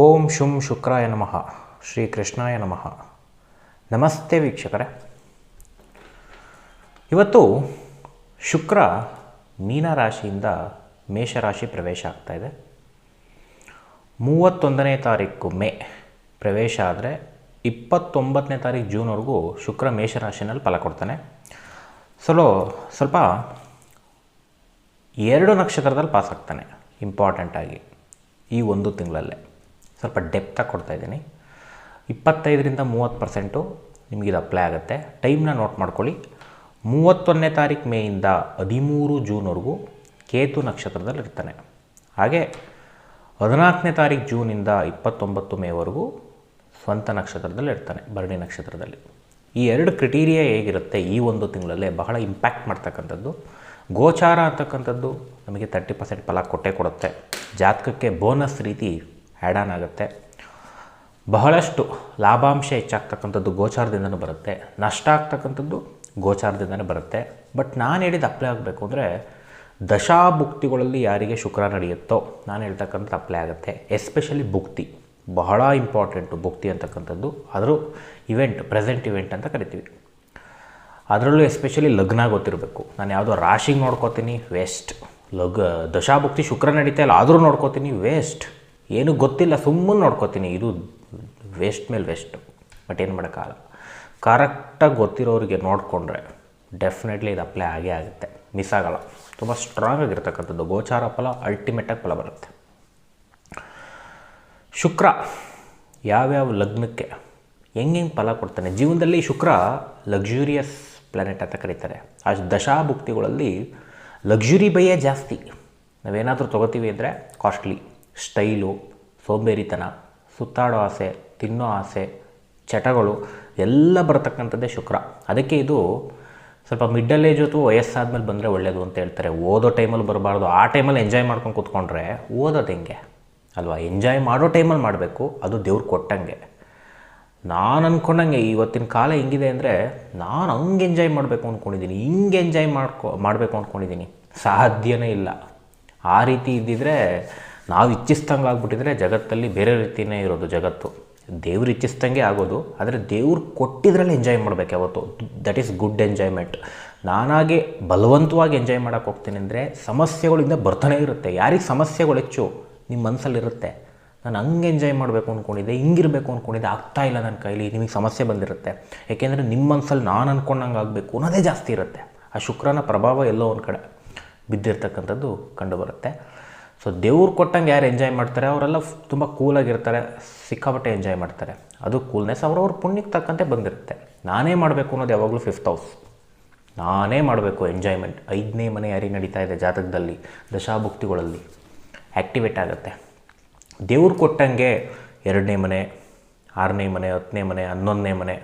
ಓಂ ಶುಂ ಶುಕ್ರಾಯ ನಮಃ. ಶ್ರೀ ಕೃಷ್ಣಾಯ ನಮಃ. ನಮಸ್ತೆ ವೀಕ್ಷಕರೇ. ಇವತ್ತು ಶುಕ್ರ ಮೀನರಾಶಿಯಿಂದ ಮೇಷರಾಶಿ ಪ್ರವೇಶ ಆಗ್ತಾ ಇದೆ. ಮೂವತ್ತೊಂದನೇ ತಾರೀಕು ಮೇ ಪ್ರವೇಶ ಆದರೆ ಇಪ್ಪತ್ತೊಂಬತ್ತನೇ ತಾರೀಕು ಜೂನ್ವರೆಗೂ ಶುಕ್ರ ಮೇಷರಾಶಿನಲ್ಲಿ ಫಲ ಕೊಡ್ತಾನೆ. ಸಲೋ ಸ್ವಲ್ಪ ಎರಡು ನಕ್ಷತ್ರದಲ್ಲಿ ಪಾಸ್ ಆಗ್ತಾನೆ ಇಂಪಾರ್ಟೆಂಟಾಗಿ ಈ ಒಂದು ತಿಂಗಳಲ್ಲೇ. ಸ್ವಲ್ಪ ಡೆಪ್ತಾಗಿ ಕೊಡ್ತಾ ಇದ್ದೀನಿ. ಇಪ್ಪತ್ತೈದರಿಂದ ಮೂವತ್ತು ಪರ್ಸೆಂಟು ನಿಮಗಿದು ಅಪ್ಲೈ ಆಗುತ್ತೆ. ಟೈಮ್ನ ನೋಟ್ ಮಾಡ್ಕೊಳ್ಳಿ. ಮೂವತ್ತೊಂದನೇ ತಾರೀಕು ಮೇಯಿಂದ ಹದಿಮೂರು ಜೂನ್ವರೆಗೂ ಕೇತು ನಕ್ಷತ್ರದಲ್ಲಿ ಇರ್ತಾನೆ. ಹಾಗೆ ಹದಿನಾಲ್ಕನೇ ತಾರೀಕು ಜೂನಿಂದ ಇಪ್ಪತ್ತೊಂಬತ್ತು ಮೇವರೆಗೂ ಸ್ವಂತ ನಕ್ಷತ್ರದಲ್ಲಿ ಇರ್ತಾನೆ, ಭರಣಿ ನಕ್ಷತ್ರದಲ್ಲಿ. ಈ ಎರಡು ಕ್ರಿಟೀರಿಯಾ ಹೇಗಿರುತ್ತೆ ಈ ಒಂದು ತಿಂಗಳಲ್ಲೇ ಬಹಳ ಇಂಪ್ಯಾಕ್ಟ್ ಮಾಡ್ತಕ್ಕಂಥದ್ದು. ಗೋಚಾರ ಅಂತಕ್ಕಂಥದ್ದು ನಮಗೆ ತರ್ಟಿ ಪರ್ಸೆಂಟ್ ಫಲ ಕೊಟ್ಟೇ ಕೊಡುತ್ತೆ. ಜಾತಕಕ್ಕೆ ಬೋನಸ್ ರೀತಿ ಆ್ಯಡ್ ಆನ್ ಆಗುತ್ತೆ. ಬಹಳಷ್ಟು ಲಾಭಾಂಶ ಹೆಚ್ಚಾಗ್ತಕ್ಕಂಥದ್ದು ಗೋಚಾರದಿಂದನೂ ಬರುತ್ತೆ. ನಷ್ಟ ಆಗ್ತಕ್ಕಂಥದ್ದು ಗೋಚಾರದಿಂದನೇ ಬರುತ್ತೆ. ಬಟ್ ನಾನು ಹೇಳಿದ ಅಪ್ಲೈ ಆಗಬೇಕು ಅಂದರೆ ದಶಾಭುಕ್ತಿಗಳಲ್ಲಿ ಯಾರಿಗೆ ಶುಕ್ರ ನಡೆಯುತ್ತೋ ನಾನು ಹೇಳ್ತಕ್ಕಂಥದ್ದು ಅಪ್ಲೈ ಆಗುತ್ತೆ. ಎಸ್ಪೆಷಲಿ ಭುಕ್ತಿ. ಬಹಳ ಇಂಪಾರ್ಟೆಂಟು ಭುಕ್ತಿ ಅಂತಕ್ಕಂಥದ್ದು. ಆದರೂ ಇವೆಂಟ್ ಪ್ರೆಸೆಂಟ್ ಇವೆಂಟ್ ಅಂತ ಕರಿತೀವಿ. ಅದರಲ್ಲೂ ಎಸ್ಪೆಷಲಿ ಲಗ್ನ ಗೊತ್ತಿರಬೇಕು. ನಾನು ಯಾವುದೋ ರಾಶಿಗೆ ನೋಡ್ಕೋತೀನಿ ವೇಸ್ಟ್ ಲಗ್, ದಶಾಭುಕ್ತಿ ಶುಕ್ರ ನಡೀತಾ ಇಲ್ಲ, ಆದರೂ ನೋಡ್ಕೋತೀನಿ ವೇಸ್ಟ್ ಏನು ಗೊತ್ತಿಲ್ಲ, ಸುಮ್ಮನೆ ನೋಡ್ಕೋತೀನಿ. ಇದು ವೇಸ್ಟ್ ಮೇಲೆ ವೇಸ್ಟ್ ಬಟ್ ಏನು ಮಾಡೋಕ್ಕಾಗಲ್ಲ. ಕರೆಕ್ಟಾಗಿ ಗೊತ್ತಿರೋರಿಗೆ ನೋಡಿಕೊಂಡ್ರೆ ಡೆಫಿನೆಟ್ಲಿ ಇದು ಅಪ್ಲೈ ಆಗೇ ಆಗುತ್ತೆ. ಮಿಸ್ ಆಗಲ್ಲ. ತುಂಬ ಸ್ಟ್ರಾಂಗ್ ಆಗಿರ್ತಕ್ಕಂಥದ್ದು. ಗೋಚಾರ ಫಲ ಅಲ್ಟಿಮೇಟಾಗಿ ಫಲ ಬರುತ್ತೆ. ಶುಕ್ರ, ಯಾವ್ಯಾವ ಲಗ್ನಕ್ಕೆ ಹೆಂಗೆ ಫಲ ಕೊಡ್ತಾನೆ? ಜೀವನದಲ್ಲಿ ಶುಕ್ರ ಲಕ್ಸುರಿಯಸ್ ಪ್ಲಾನೆಟ್ ಅಂತ ಕರೀತಾರೆ. ಆ ದಶಾಭುಕ್ತಿಗಳಲ್ಲಿ ಲಕ್ಸುರಿ ಬೈಯೇ ಜಾಸ್ತಿ. ನಾವೇನಾದರೂ ತೊಗೋತೀವಿ ಅಂದರೆ ಕಾಸ್ಟ್ಲಿ ಸ್ಟೈಲು, ಸೋಂಬೇರಿತನ, ಸುತ್ತಾಡೋ ಆಸೆ, ತಿನ್ನೋ ಆಸೆ, ಚಟಗಳು ಎಲ್ಲ ಬರತಕ್ಕಂಥದ್ದೇ ಶುಕ್ರ. ಅದಕ್ಕೆ ಇದು ಸ್ವಲ್ಪ ಮಿಡ್ಡಲ್ ಏಜ್ ಅಥವಾ ವಯಸ್ಸಾದ್ಮೇಲೆ ಬಂದರೆ ಒಳ್ಳೆಯದು ಅಂತ ಹೇಳ್ತಾರೆ. ಓದೋ ಟೈಮಲ್ಲಿ ಬರಬಾರ್ದು. ಆ ಟೈಮಲ್ಲಿ ಎಂಜಾಯ್ ಮಾಡ್ಕೊಂಡು ಕೂತ್ಕೊಂಡ್ರೆ ಓದೋದು ಹೆಂಗೆ? ಅಲ್ವಾ? ಎಂಜಾಯ್ ಮಾಡೋ ಟೈಮಲ್ಲಿ ಮಾಡಬೇಕು. ಅದು ದೇವ್ರು ಕೊಟ್ಟಂಗೆ. ನಾನು ಅಂದ್ಕೊಂಡಂಗೆ ಇವತ್ತಿನ ಕಾಲ ಹೆಂಗಿದೆ ಅಂದರೆ ನಾನು ಹಂಗೆ ಎಂಜಾಯ್ ಮಾಡಬೇಕು ಅಂದ್ಕೊಂಡಿದ್ದೀನಿ ಹಿಂಗೆ ಎಂಜಾಯ್ ಮಾಡ್ಕೊ, ಮಾಡಬೇಕು ಅಂದ್ಕೊಂಡಿದ್ದೀನಿ ಸಾಧ್ಯನೇ ಇಲ್ಲ. ಆ ರೀತಿ ಇದ್ದಿದ್ರೆ ನಾವು ಇಚ್ಛಿಸ್ದಂಗೆ ಆಗ್ಬಿಟ್ಟಿದ್ರೆ ಜಗತ್ತಲ್ಲಿ ಬೇರೆ ರೀತಿಯೇ ಇರೋದು ಜಗತ್ತು. ದೇವ್ರು ಇಚ್ಛಿಸ್ದಂಗೆ ಆಗೋದು, ಆದರೆ ದೇವ್ರು ಕೊಟ್ಟಿದ್ರಲ್ಲಿ ಎಂಜಾಯ್ ಮಾಡಬೇಕು ಯಾವತ್ತು. ದಟ್ ಈಸ್ ಗುಡ್ ಎಂಜಾಯ್ಮೆಂಟ್ ನಾನಾಗೆ ಬಲವಂತವಾಗಿ ಎಂಜಾಯ್ ಮಾಡೋಕೆ ಹೋಗ್ತೀನಿ ಅಂದರೆ ಸಮಸ್ಯೆಗಳಿಂದ ಬರ್ತಾನೆ ಇರುತ್ತೆ. ಯಾರಿಗೆ ಸಮಸ್ಯೆಗಳು ಹೆಚ್ಚು? ನಿಮ್ಮ ಮನಸ್ಸಲ್ಲಿರುತ್ತೆ ನಾನು ಹಂಗೆ ಎಂಜಾಯ್ ಮಾಡಬೇಕು ಅಂದ್ಕೊಂಡಿದ್ದೆ ಹಿಂಗಿರಬೇಕು ಅಂದ್ಕೊಂಡಿದ್ದೆ ಆಗ್ತಾ ಇಲ್ಲ ನನ್ನ ಕೈಲಿ, ನಿಮಗೆ ಸಮಸ್ಯೆ ಬಂದಿರುತ್ತೆ. ಏಕೆಂದರೆ ನಿಮ್ಮ ಮನಸ್ಸಲ್ಲಿ ನಾನು ಅಂದ್ಕೊಂಡಂಗೆ ಆಗಬೇಕು ಅನ್ನೋದೇ ಜಾಸ್ತಿ ಇರುತ್ತೆ. ಆ ಶುಕ್ರನ ಪ್ರಭಾವ ಎಲ್ಲೋ ಒಂದು ಕಡೆ ಬಿದ್ದಿರ್ತಕ್ಕಂಥದ್ದು ಕಂಡುಬರುತ್ತೆ ಸೊ ದೇವ್ರು ಕೊಟ್ಟಂಗೆ ಯಾರು ಎಂಜಾಯ್ ಮಾಡ್ತಾರೆ, ಅವರೆಲ್ಲ ತುಂಬ ಕೂಲಾಗಿರ್ತಾರೆ ಸಿಕ್ಕಾಪಟ್ಟೆ ಎಂಜಾಯ್ ಮಾಡ್ತಾರೆ. ಅದು ಕೂಲ್ನೆಸ್ ಅವ್ರವ್ರ ಪುಣ್ಯಕ್ಕೆ ತಕ್ಕಂತೆ ಬಂದಿರುತ್ತೆ. ನಾನೇ ಮಾಡಬೇಕು ಅನ್ನೋದು ಯಾವಾಗಲೂ ಫಿಫ್ತ್ ಹೌಸ್ ನಾನೇ ಮಾಡಬೇಕು ಎಂಜಾಯ್ಮೆಂಟ್ ಐದನೇ ಮನೆ ಯಾರಿಗೆ ನಡೀತಾ ಇದೆ ಜಾತಕದಲ್ಲಿ, ದಶಾಭುಕ್ತಿಗಳಲ್ಲಿ. ಆ್ಯಕ್ಟಿವೇಟ್ ಆಗುತ್ತೆ. ದೇವ್ರು ಕೊಟ್ಟಂಗೆ ಎರಡನೇ ಮನೆ, ಆರನೇ ಮನೆ, ಹತ್ತನೇ ಮನೆ, ಹನ್ನೊಂದನೇ ಮನೆ.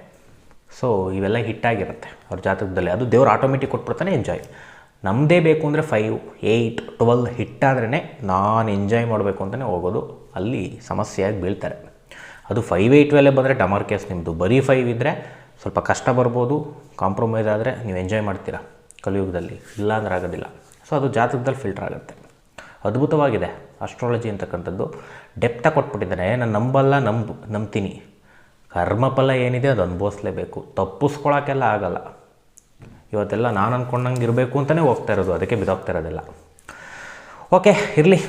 ಸೊ ಇವೆಲ್ಲ ಹಿಟ್ಟಾಗಿರುತ್ತೆ ಅವ್ರ ಜಾತಕದಲ್ಲಿ. ಅದು ದೇವ್ರು ಆಟೋಮೆಟಿಕ್ ಕೊಟ್ಬಿಡ್ತಾನೆ ಎಂಜಾಯ್ ನಮ್ಮದೇ ಬೇಕು ಅಂದರೆ ಫೈವ್ ಏಯ್ಟ್ ಟ್ವೆಲ್ ಹಿಟ್ಟಾದ್ರೇ ನಾನು ಎಂಜಾಯ್ ಮಾಡಬೇಕು ಅಂತಲೇ ಹೋಗೋದು. ಅಲ್ಲಿ ಸಮಸ್ಯೆಯಾಗಿ ಬೀಳ್ತಾರೆ. ಅದು ಫೈವ್ ಏಯ್ಟ್ ಟ್ವೆಲ್ ಬಂದರೆ ಡಮರ್ ಕೇಸ್ ನಿಮ್ಮದು ಬರೀ ಫೈವ್ ಇದ್ದರೆ ಸ್ವಲ್ಪ ಕಷ್ಟ ಬರ್ಬೋದು ಕಾಂಪ್ರಮೈಸ್ ಆದರೆ ನೀವು ಎಂಜಾಯ್ ಮಾಡ್ತೀರಾ ಕಲಿಯುಗದಲ್ಲಿ? ಇಲ್ಲ ಅಂದ್ರೆ ಆಗೋದಿಲ್ಲ. ಸೊ ಅದು ಜಾತಕದಲ್ಲಿ ಫಿಲ್ಟರ್ ಆಗುತ್ತೆ. ಅದ್ಭುತವಾಗಿದೆ ಅಸ್ಟ್ರಾಲಜಿ ಅಂತಕ್ಕಂಥದ್ದು. ಡೆಪ್ತ ಕೊಟ್ಬಿಟ್ಟಿದ್ದಾನೆ ನಾನು ನಂಬಲ್ಲ, ನಂಬ್, ನಂಬ್ತೀನಿ. ಕರ್ಮಫಲ ಏನಿದೆ ಅದು ಅನುಭವಿಸ್ಲೇಬೇಕು. ತಪ್ಪಿಸ್ಕೊಳಕ್ಕೆಲ್ಲ ಆಗಲ್ಲ. ಇವತ್ತೆಲ್ಲ ನಾನು ಅಂದ್ಕೊಂಡಂಗೆ ಇರಬೇಕು ಅಂತಲೇ ಹೋಗ್ತಾ ಇರೋದು. ಅದಕ್ಕೆ ಬಿದೋಗ್ತಾ ಇರೋದಿಲ್ಲ. ಓಕೆ, ಇರಲಿ.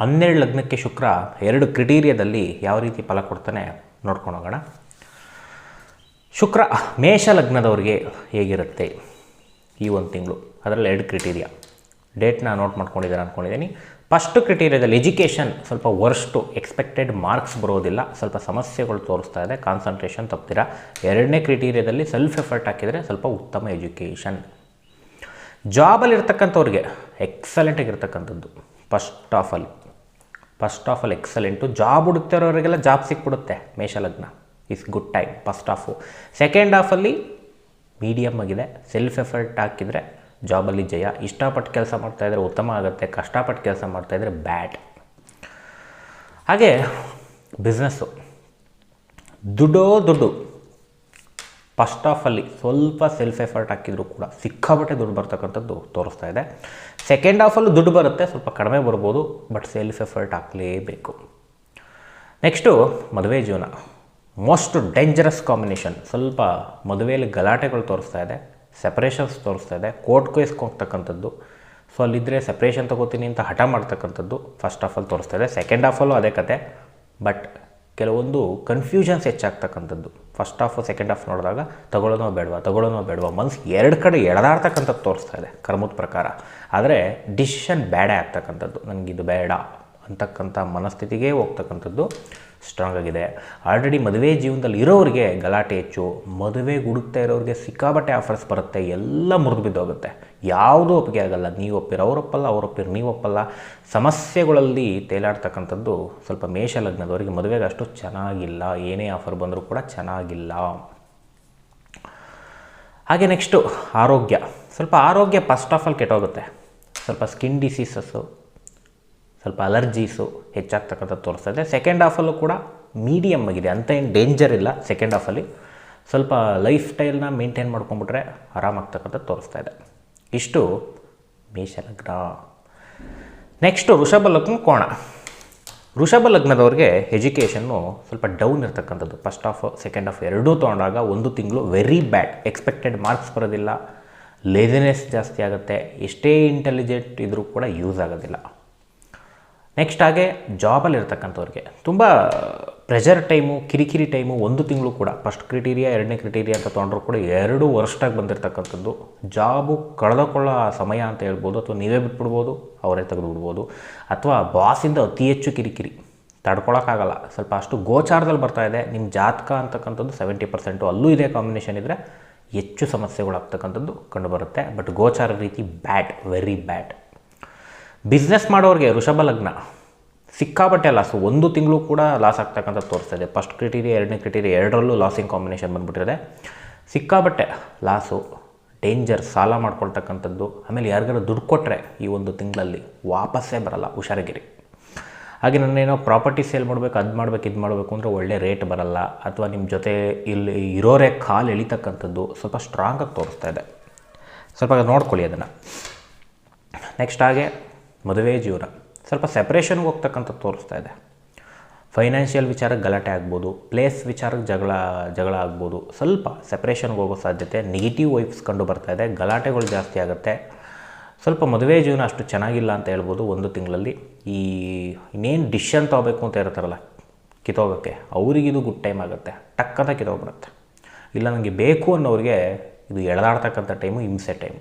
ಹನ್ನೆರಡು ಲಗ್ನಕ್ಕೆ ಶುಕ್ರ ಎರಡು ಕ್ರಿಟೀರಿಯಾದಲ್ಲಿ ಯಾವ ರೀತಿ ಫಲ ಕೊಡ್ತಾನೆ ನೋಡ್ಕೊಂಡು ಹೋಗೋಣ. ಶುಕ್ರ ಮೇಷ ಲಗ್ನದವ್ರಿಗೆ ಹೇಗಿರುತ್ತೆ ಈ ಒಂದು ತಿಂಗಳು? ಅದರಲ್ಲಿ ಎರಡು ಕ್ರಿಟೀರಿಯಾ. ಡೇಟ್ನ ನೋಟ್ ಮಾಡ್ಕೊಂಡಿದ್ದಾರೆ ಅಂದ್ಕೊಂಡಿದ್ದೀನಿ ಫಸ್ಟ್ ಕ್ರಿಟೀರಿಯಾದಲ್ಲಿ ಎಜುಕೇಷನ್ ಸ್ವಲ್ಪ ವರ್ಷ್ಟು ಎಕ್ಸ್ಪೆಕ್ಟೆಡ್ ಮಾರ್ಕ್ಸ್ ಬರೋದಿಲ್ಲ. ಸ್ವಲ್ಪ ಸಮಸ್ಯೆಗಳು ತೋರಿಸ್ತಾ ಇದೆ. ಕಾನ್ಸಂಟ್ರೇಷನ್ ತಪ್ತೀರಾ? ಎರಡನೇ ಕ್ರಿಟೀರಿಯಾದಲ್ಲಿ ಸೆಲ್ಫ್ ಎಫರ್ಟ್ ಹಾಕಿದರೆ ಸ್ವಲ್ಪ ಉತ್ತಮ ಎಜುಕೇಷನ್. ಜಾಬಲ್ಲಿ ಇರ್ತಕ್ಕಂಥವ್ರಿಗೆ ಎಕ್ಸಲೆಂಟಾಗಿರ್ತಕ್ಕಂಥದ್ದು first of all first of all excellent job ಹುಡುಕ್ತಿರೋರಿಗೆಲ್ಲ job ಸಿಕ್ಬಿಡುತ್ತೆ ಮೇಷಲಗ್ನ. Is good time first half second ಆಫಲ್ಲಿ medium ಆಗಿದೆ. ಸೆಲ್ಫ್ ಎಫರ್ಟ್ ಹಾಕಿದರೆ ಜಾಬಲ್ಲಿ ಜಯ. ಇಷ್ಟಪಟ್ಟು ಕೆಲಸ ಮಾಡ್ತಾಯಿದ್ರೆ ಉತ್ತಮ ಆಗುತ್ತೆ, ಕಷ್ಟಪಟ್ಟು ಕೆಲಸ ಮಾಡ್ತಾಯಿದ್ರೆ ಬ್ಯಾಡ್. ಹಾಗೆ ಬಿಸ್ನೆಸ್ಸು. ದುಡ್ಡೋ ದುಡ್ಡು. ಫಸ್ಟ್ ಆಫಲ್ಲಿ ಸ್ವಲ್ಪ ಸೆಲ್ಫ್ ಎಫರ್ಟ್ ಹಾಕಿದರೂ ಕೂಡ ಸಿಕ್ಕಾಬಟ್ಟೆ ದುಡ್ಡು ಬರ್ತಕ್ಕಂಥದ್ದು ತೋರಿಸ್ತಾ ಇದೆ. ಸೆಕೆಂಡ್ ಆಫಲ್ಲೂ ದುಡ್ಡು ಬರುತ್ತೆ, ಸ್ವಲ್ಪ ಕಡಿಮೆ ಬರ್ಬೋದು ಬಟ್ ಸೆಲ್ಫ್ ಎಫರ್ಟ್ ಹಾಕಲೇಬೇಕು. ನೆಕ್ಸ್ಟು ಮದುವೆ ಜೀವನ. ಮೋಸ್ಟ್ ಡೇಂಜರಸ್ ಕಾಂಬಿನೇಷನ್ ಸ್ವಲ್ಪ ಮದುವೆಯಲ್ಲಿ ಗಲಾಟೆಗಳು ತೋರಿಸ್ತಾ ಇದೆ. ಸೆಪ್ರೇಷನ್ಸ್ ತೋರಿಸ್ತಾ ಇದೆ. ಕೋರ್ಟ್ ಕೇಸ್ಗೆ ಹೋಗ್ತಕ್ಕಂಥದ್ದು. ಸೊ ಅಲ್ಲಿದ್ದರೆ ಸಪ್ರೇಷನ್ ತೊಗೋತೀನಿ ಅಂತ ಹಠ ಮಾಡ್ತಕ್ಕಂಥದ್ದು ಫಸ್ಟ್ ಆಫ್ ಆಲ್ ತೋರಿಸ್ತಾ ಇದೆ. ಸೆಕೆಂಡ್ ಅಲ್ಲೂ ಅದೇ ಕತೆ. ಬಟ್ ಕೆಲವೊಂದು ಕನ್ಫ್ಯೂಷನ್ಸ್ ಹೆಚ್ಚಾಗ್ತಕ್ಕಂಥದ್ದು. ಫಸ್ಟ್ ಹಾಫ್ ಸೆಕೆಂಡ್ ಹಾಫ್ ನೋಡಿದಾಗ ತಗೊಳ್ಳೋನೋ ಬೇಡವಾ ತಗೊಳ್ಳೋನೋ ಬೇಡವಾ ಮನ್ಸು ಎರಡು ಕಡೆ ಎಳೆದಾಡ್ತಕ್ಕಂಥದ್ದು ತೋರಿಸ್ತಾ ಇದೆ ಕರ್ಮದ ಪ್ರಕಾರ. ಆದರೆ ಡಿಸಿಷನ್ ಬೇಡ ಆಗ್ತಕ್ಕಂಥದ್ದು. ನನಗಿದು ಬೇಡ ಅಂತಕ್ಕಂಥ ಮನಸ್ಥಿತಿಗೆ ಹೋಗ್ತಕ್ಕಂಥದ್ದು. ಸ್ಟ್ರಾಂಗ್ ಆಗಿದೆ. ಆಲ್ರೆಡಿ ಮದುವೆ ಜೀವನದಲ್ಲಿ ಇರೋರಿಗೆ ಗಲಾಟೆ ಹೆಚ್ಚು ಮದುವೆಗೆ ಹುಡುಕ್ತಾ ಇರೋರಿಗೆ ಸಿಕ್ಕಾಬಟ್ಟೆ ಆಫರ್ಸ್ ಬರುತ್ತೆ, ಎಲ್ಲ ಮುರಿದು ಬಿದ್ದೋಗುತ್ತೆ. ಯಾವುದೂ ಒಪ್ಪಿಗೆ ಆಗಲ್ಲ. ನೀವು ಒಪ್ಪಿರೋ ಅವರೊಪ್ಪಲ್ಲ ಅವರೊಪ್ಪಿರೋ ನೀವು ಒಪ್ಪಲ್ಲ. ಸಮಸ್ಯೆಗಳಲ್ಲಿ ತೇಲಾಡ್ತಕ್ಕಂಥದ್ದು ಸ್ವಲ್ಪ ಮೇಷ ಲಗ್ನದವರಿಗೆ ಮದುವೆಗೆ ಅಷ್ಟು ಚೆನ್ನಾಗಿಲ್ಲ. ಏನೇ ಆಫರ್ ಬಂದರೂ ಕೂಡ ಚೆನ್ನಾಗಿಲ್ಲ. ಹಾಗೆ ನೆಕ್ಸ್ಟು ಆರೋಗ್ಯ. ಸ್ವಲ್ಪ ಆರೋಗ್ಯ ಫಸ್ಟ್ ಆಫ್ ಆಲ್ ಕೆಟ್ಟೋಗುತ್ತೆ. ಸ್ವಲ್ಪ ಸ್ಕಿನ್ ಡಿಸೀಸಸ್ಸು ಸ್ವಲ್ಪ ಅಲರ್ಜೀಸು ಹೆಚ್ಚಾಗ್ತಕ್ಕಂಥ ತೋರಿಸ್ತದೆ. ಸೆಕೆಂಡ್ ಹಾಫಲ್ಲೂ ಕೂಡ ಮೀಡಿಯಮ್ ಆಗಿದೆ. ಅಂತ ಏನು ಡೇಂಜರ್ ಇಲ್ಲ ಸೆಕೆಂಡ್ ಹಾಫಲ್ಲಿ ಸ್ವಲ್ಪ ಲೈಫ್ ಸ್ಟೈಲ್ನ ಮೇಂಟೈನ್ ಮಾಡ್ಕೊಂಬಿಟ್ರೆ ಆರಾಮಾಗ್ತಕ್ಕಂಥ ತೋರಿಸ್ತಾ ಇದೆ. ಇಷ್ಟು ಮೇಷಲಗ್ನ. ನೆಕ್ಸ್ಟು ಋಷಭ ಲಗ್ನ ಕೋಣ. ಋಷಭ ಲಗ್ನದವ್ರಿಗೆ ಎಜುಕೇಷನ್ನು ಸ್ವಲ್ಪ ಡೌನ್ ಇರ್ತಕ್ಕಂಥದ್ದು. ಫಸ್ಟ್ ಆಫ್ ಸೆಕೆಂಡ್ ಆಫ್ ಎರಡೂ ತೊಗೊಂಡಾಗ ಒಂದು ತಿಂಗಳು ವೆರಿ ಬ್ಯಾಡ್ ಎಕ್ಸ್ಪೆಕ್ಟೆಡ್ ಮಾರ್ಕ್ಸ್ ಬರೋದಿಲ್ಲ. ಲೇಸಿನೆಸ್ ಜಾಸ್ತಿ ಆಗುತ್ತೆ. ಎಷ್ಟೇ ಇಂಟೆಲಿಜೆಂಟ್ ಇದ್ದರೂ ಕೂಡ ಯೂಸ್ ಆಗೋದಿಲ್ಲ. ನೆಕ್ಸ್ಟ್ ಹಾಗೆ ಜಾಬಲ್ಲಿ ಇರ್ತಕ್ಕಂಥವ್ರಿಗೆ ತುಂಬ ಪ್ರೆಷರ್ ಟೈಮು ಕಿರಿಕಿರಿ ಟೈಮು ಒಂದು ತಿಂಗಳು ಕೂಡ ಫಸ್ಟ್ ಕ್ರಿಟೀರಿಯಾ ಎರಡನೇ ಕ್ರಿಟೀರಿಯಾ ಅಂತ ತೊಗೊಂಡ್ರು ಕೂಡ ಎರಡು ವರ್ಷದಾಗ ಬಂದಿರತಕ್ಕಂಥದ್ದು. ಜಾಬು ಕಳೆದುಕೊಳ್ಳೋ ಸಮಯ ಅಂತ ಹೇಳ್ಬೋದು, ಅಥವಾ ನೀವೇ ಬಿಟ್ಬಿಡ್ಬೋದು, ಅವರೇ ತೆಗೆದು ಬಿಡ್ಬೋದು ಅಥವಾ ಬಾಸಿಂದ ಅತಿ ಹೆಚ್ಚು ಕಿರಿಕಿರಿ. ತಡ್ಕೊಳಕ್ಕಾಗಲ್ಲ. ಸ್ವಲ್ಪ ಅಷ್ಟು ಗೋಚಾರದಲ್ಲಿ ಬರ್ತಾ ಇದೆ. ನಿಮ್ಮ ಜಾತಕ ಅಂತಕ್ಕಂಥದ್ದು ಸೆವೆಂಟಿ ಪರ್ಸೆಂಟು ಅಲ್ಲೂ ಇದೇ ಕಾಂಬಿನೇಷನ್ ಇದ್ದರೆ ಹೆಚ್ಚು ಸಮಸ್ಯೆಗಳಾಗ್ತಕ್ಕಂಥದ್ದು ಕಂಡುಬರುತ್ತೆ. ಬಟ್ ಗೋಚಾರ ರೀತಿ ಬ್ಯಾಡ್ ವೆರಿ ಬ್ಯಾಡ್ ಬಿಸ್ನೆಸ್ ಮಾಡೋರಿಗೆ ಋಷಭ ಲಗ್ನ. ಸಿಕ್ಕಾಪಟ್ಟೆ ಲಾಸು ಒಂದು ತಿಂಗಳು ಕೂಡ ಲಾಸ್ ಆಗ್ತಕ್ಕಂಥ ತೋರಿಸ್ತಾ ಇದೆ. ಫಸ್ಟ್ ಕ್ರಿಟೀರಿಯಾ ಎರಡನೇ ಕ್ರಿಟೀರಿಯಾ ಎರಡರಲ್ಲೂ ಲಾಸಿಂಗ್ ಕಾಂಬಿನೇಷನ್ ಬಂದುಬಿಟ್ಟಿದೆ ಸಿಕ್ಕಾಪಟ್ಟೆ ಲಾಸು ಡೇಂಜರ್ ಸಾಲ ಮಾಡ್ಕೊಳ್ತಕ್ಕಂಥದ್ದು. ಆಮೇಲೆ ಯಾರಿಗಾರು ದುಡ್ಡು ಕೊಟ್ಟರೆ ಈ ಒಂದು ತಿಂಗಳಲ್ಲಿ ವಾಪಸ್ಸೇ ಬರಲ್ಲ, ಹುಷಾರಾಗಿರಿ. ಹಾಗೆ ನಾನೇನೋ ಪ್ರಾಪರ್ಟಿ ಸೇಲ್ ಮಾಡಬೇಕು, ಅದು ಮಾಡಬೇಕು, ಇದು ಮಾಡಬೇಕು ಅಂದರೆ ಒಳ್ಳೆ ರೇಟ್ ಬರಲ್ಲ. ಅಥವಾ ನಿಮ್ಮ ಜೊತೆ ಇಲ್ಲಿ ಇರೋರೇ ಕಾಲು ಎಳಿತಕ್ಕಂಥದ್ದು ಸ್ವಲ್ಪ ಸ್ಟ್ರಾಂಗಾಗಿ ತೋರಿಸ್ತಾ ಇದೆ. ಸ್ವಲ್ಪ ನೋಡ್ಕೊಳ್ಳಿ ಅದನ್ನು. ನೆಕ್ಸ್ಟ್ ಹಾಗೆ ಮದುವೆ ಜೀವನ. ಸ್ವಲ್ಪ ಸೆಪ್ರೇಷನ್ಗೆ ಹೋಗ್ತಕ್ಕಂಥ ತೋರಿಸ್ತಾ ಇದೆ. ಫೈನಾನ್ಷಿಯಲ್ ವಿಚಾರಕ್ಕೆ ಗಲಾಟೆ ಆಗ್ಬೋದು ಪ್ಲೇಸ್ ವಿಚಾರಕ್ಕೆ ಜಗಳ ಜಗಳ ಆಗ್ಬೋದು. ಸ್ವಲ್ಪ ಸೆಪ್ರೇಷನ್ಗೆ ಹೋಗೋ ಸಾಧ್ಯತೆ ನೆಗೆಟಿವ್ ವೈಬ್ಸ್ ಕಂಡು ಬರ್ತಾ ಇದೆ, ಗಲಾಟೆಗಳು ಜಾಸ್ತಿ ಆಗುತ್ತೆ. ಸ್ವಲ್ಪ ಮದುವೆ ಜೀವನ ಅಷ್ಟು ಚೆನ್ನಾಗಿಲ್ಲ ಅಂತ ಹೇಳ್ಬೋದು ಒಂದು ತಿಂಗಳಲ್ಲಿ. ಈ ಇನ್ನೇನು ಡಿಶನ್ ತೊಗೋಬೇಕು ಅಂತ ಇರ್ತಾರಲ್ಲ ಕಿತ್ತೋಗೋಕ್ಕೆ ಅವರಿಗಿದು ಗುಡ್ ಟೈಮ್ ಆಗುತ್ತೆ. ಟಕ್ಕಂತ ಕಿತ್ತೋಗ್ಬಿಡುತ್ತೆ. ಇಲ್ಲ ನನಗೆ ಬೇಕು ಅನ್ನೋರಿಗೆ ಇದು ಎಳೆದಾಡ್ತಕ್ಕಂಥ ಟೈಮು ಹಿಂಸೆ ಟೈಮು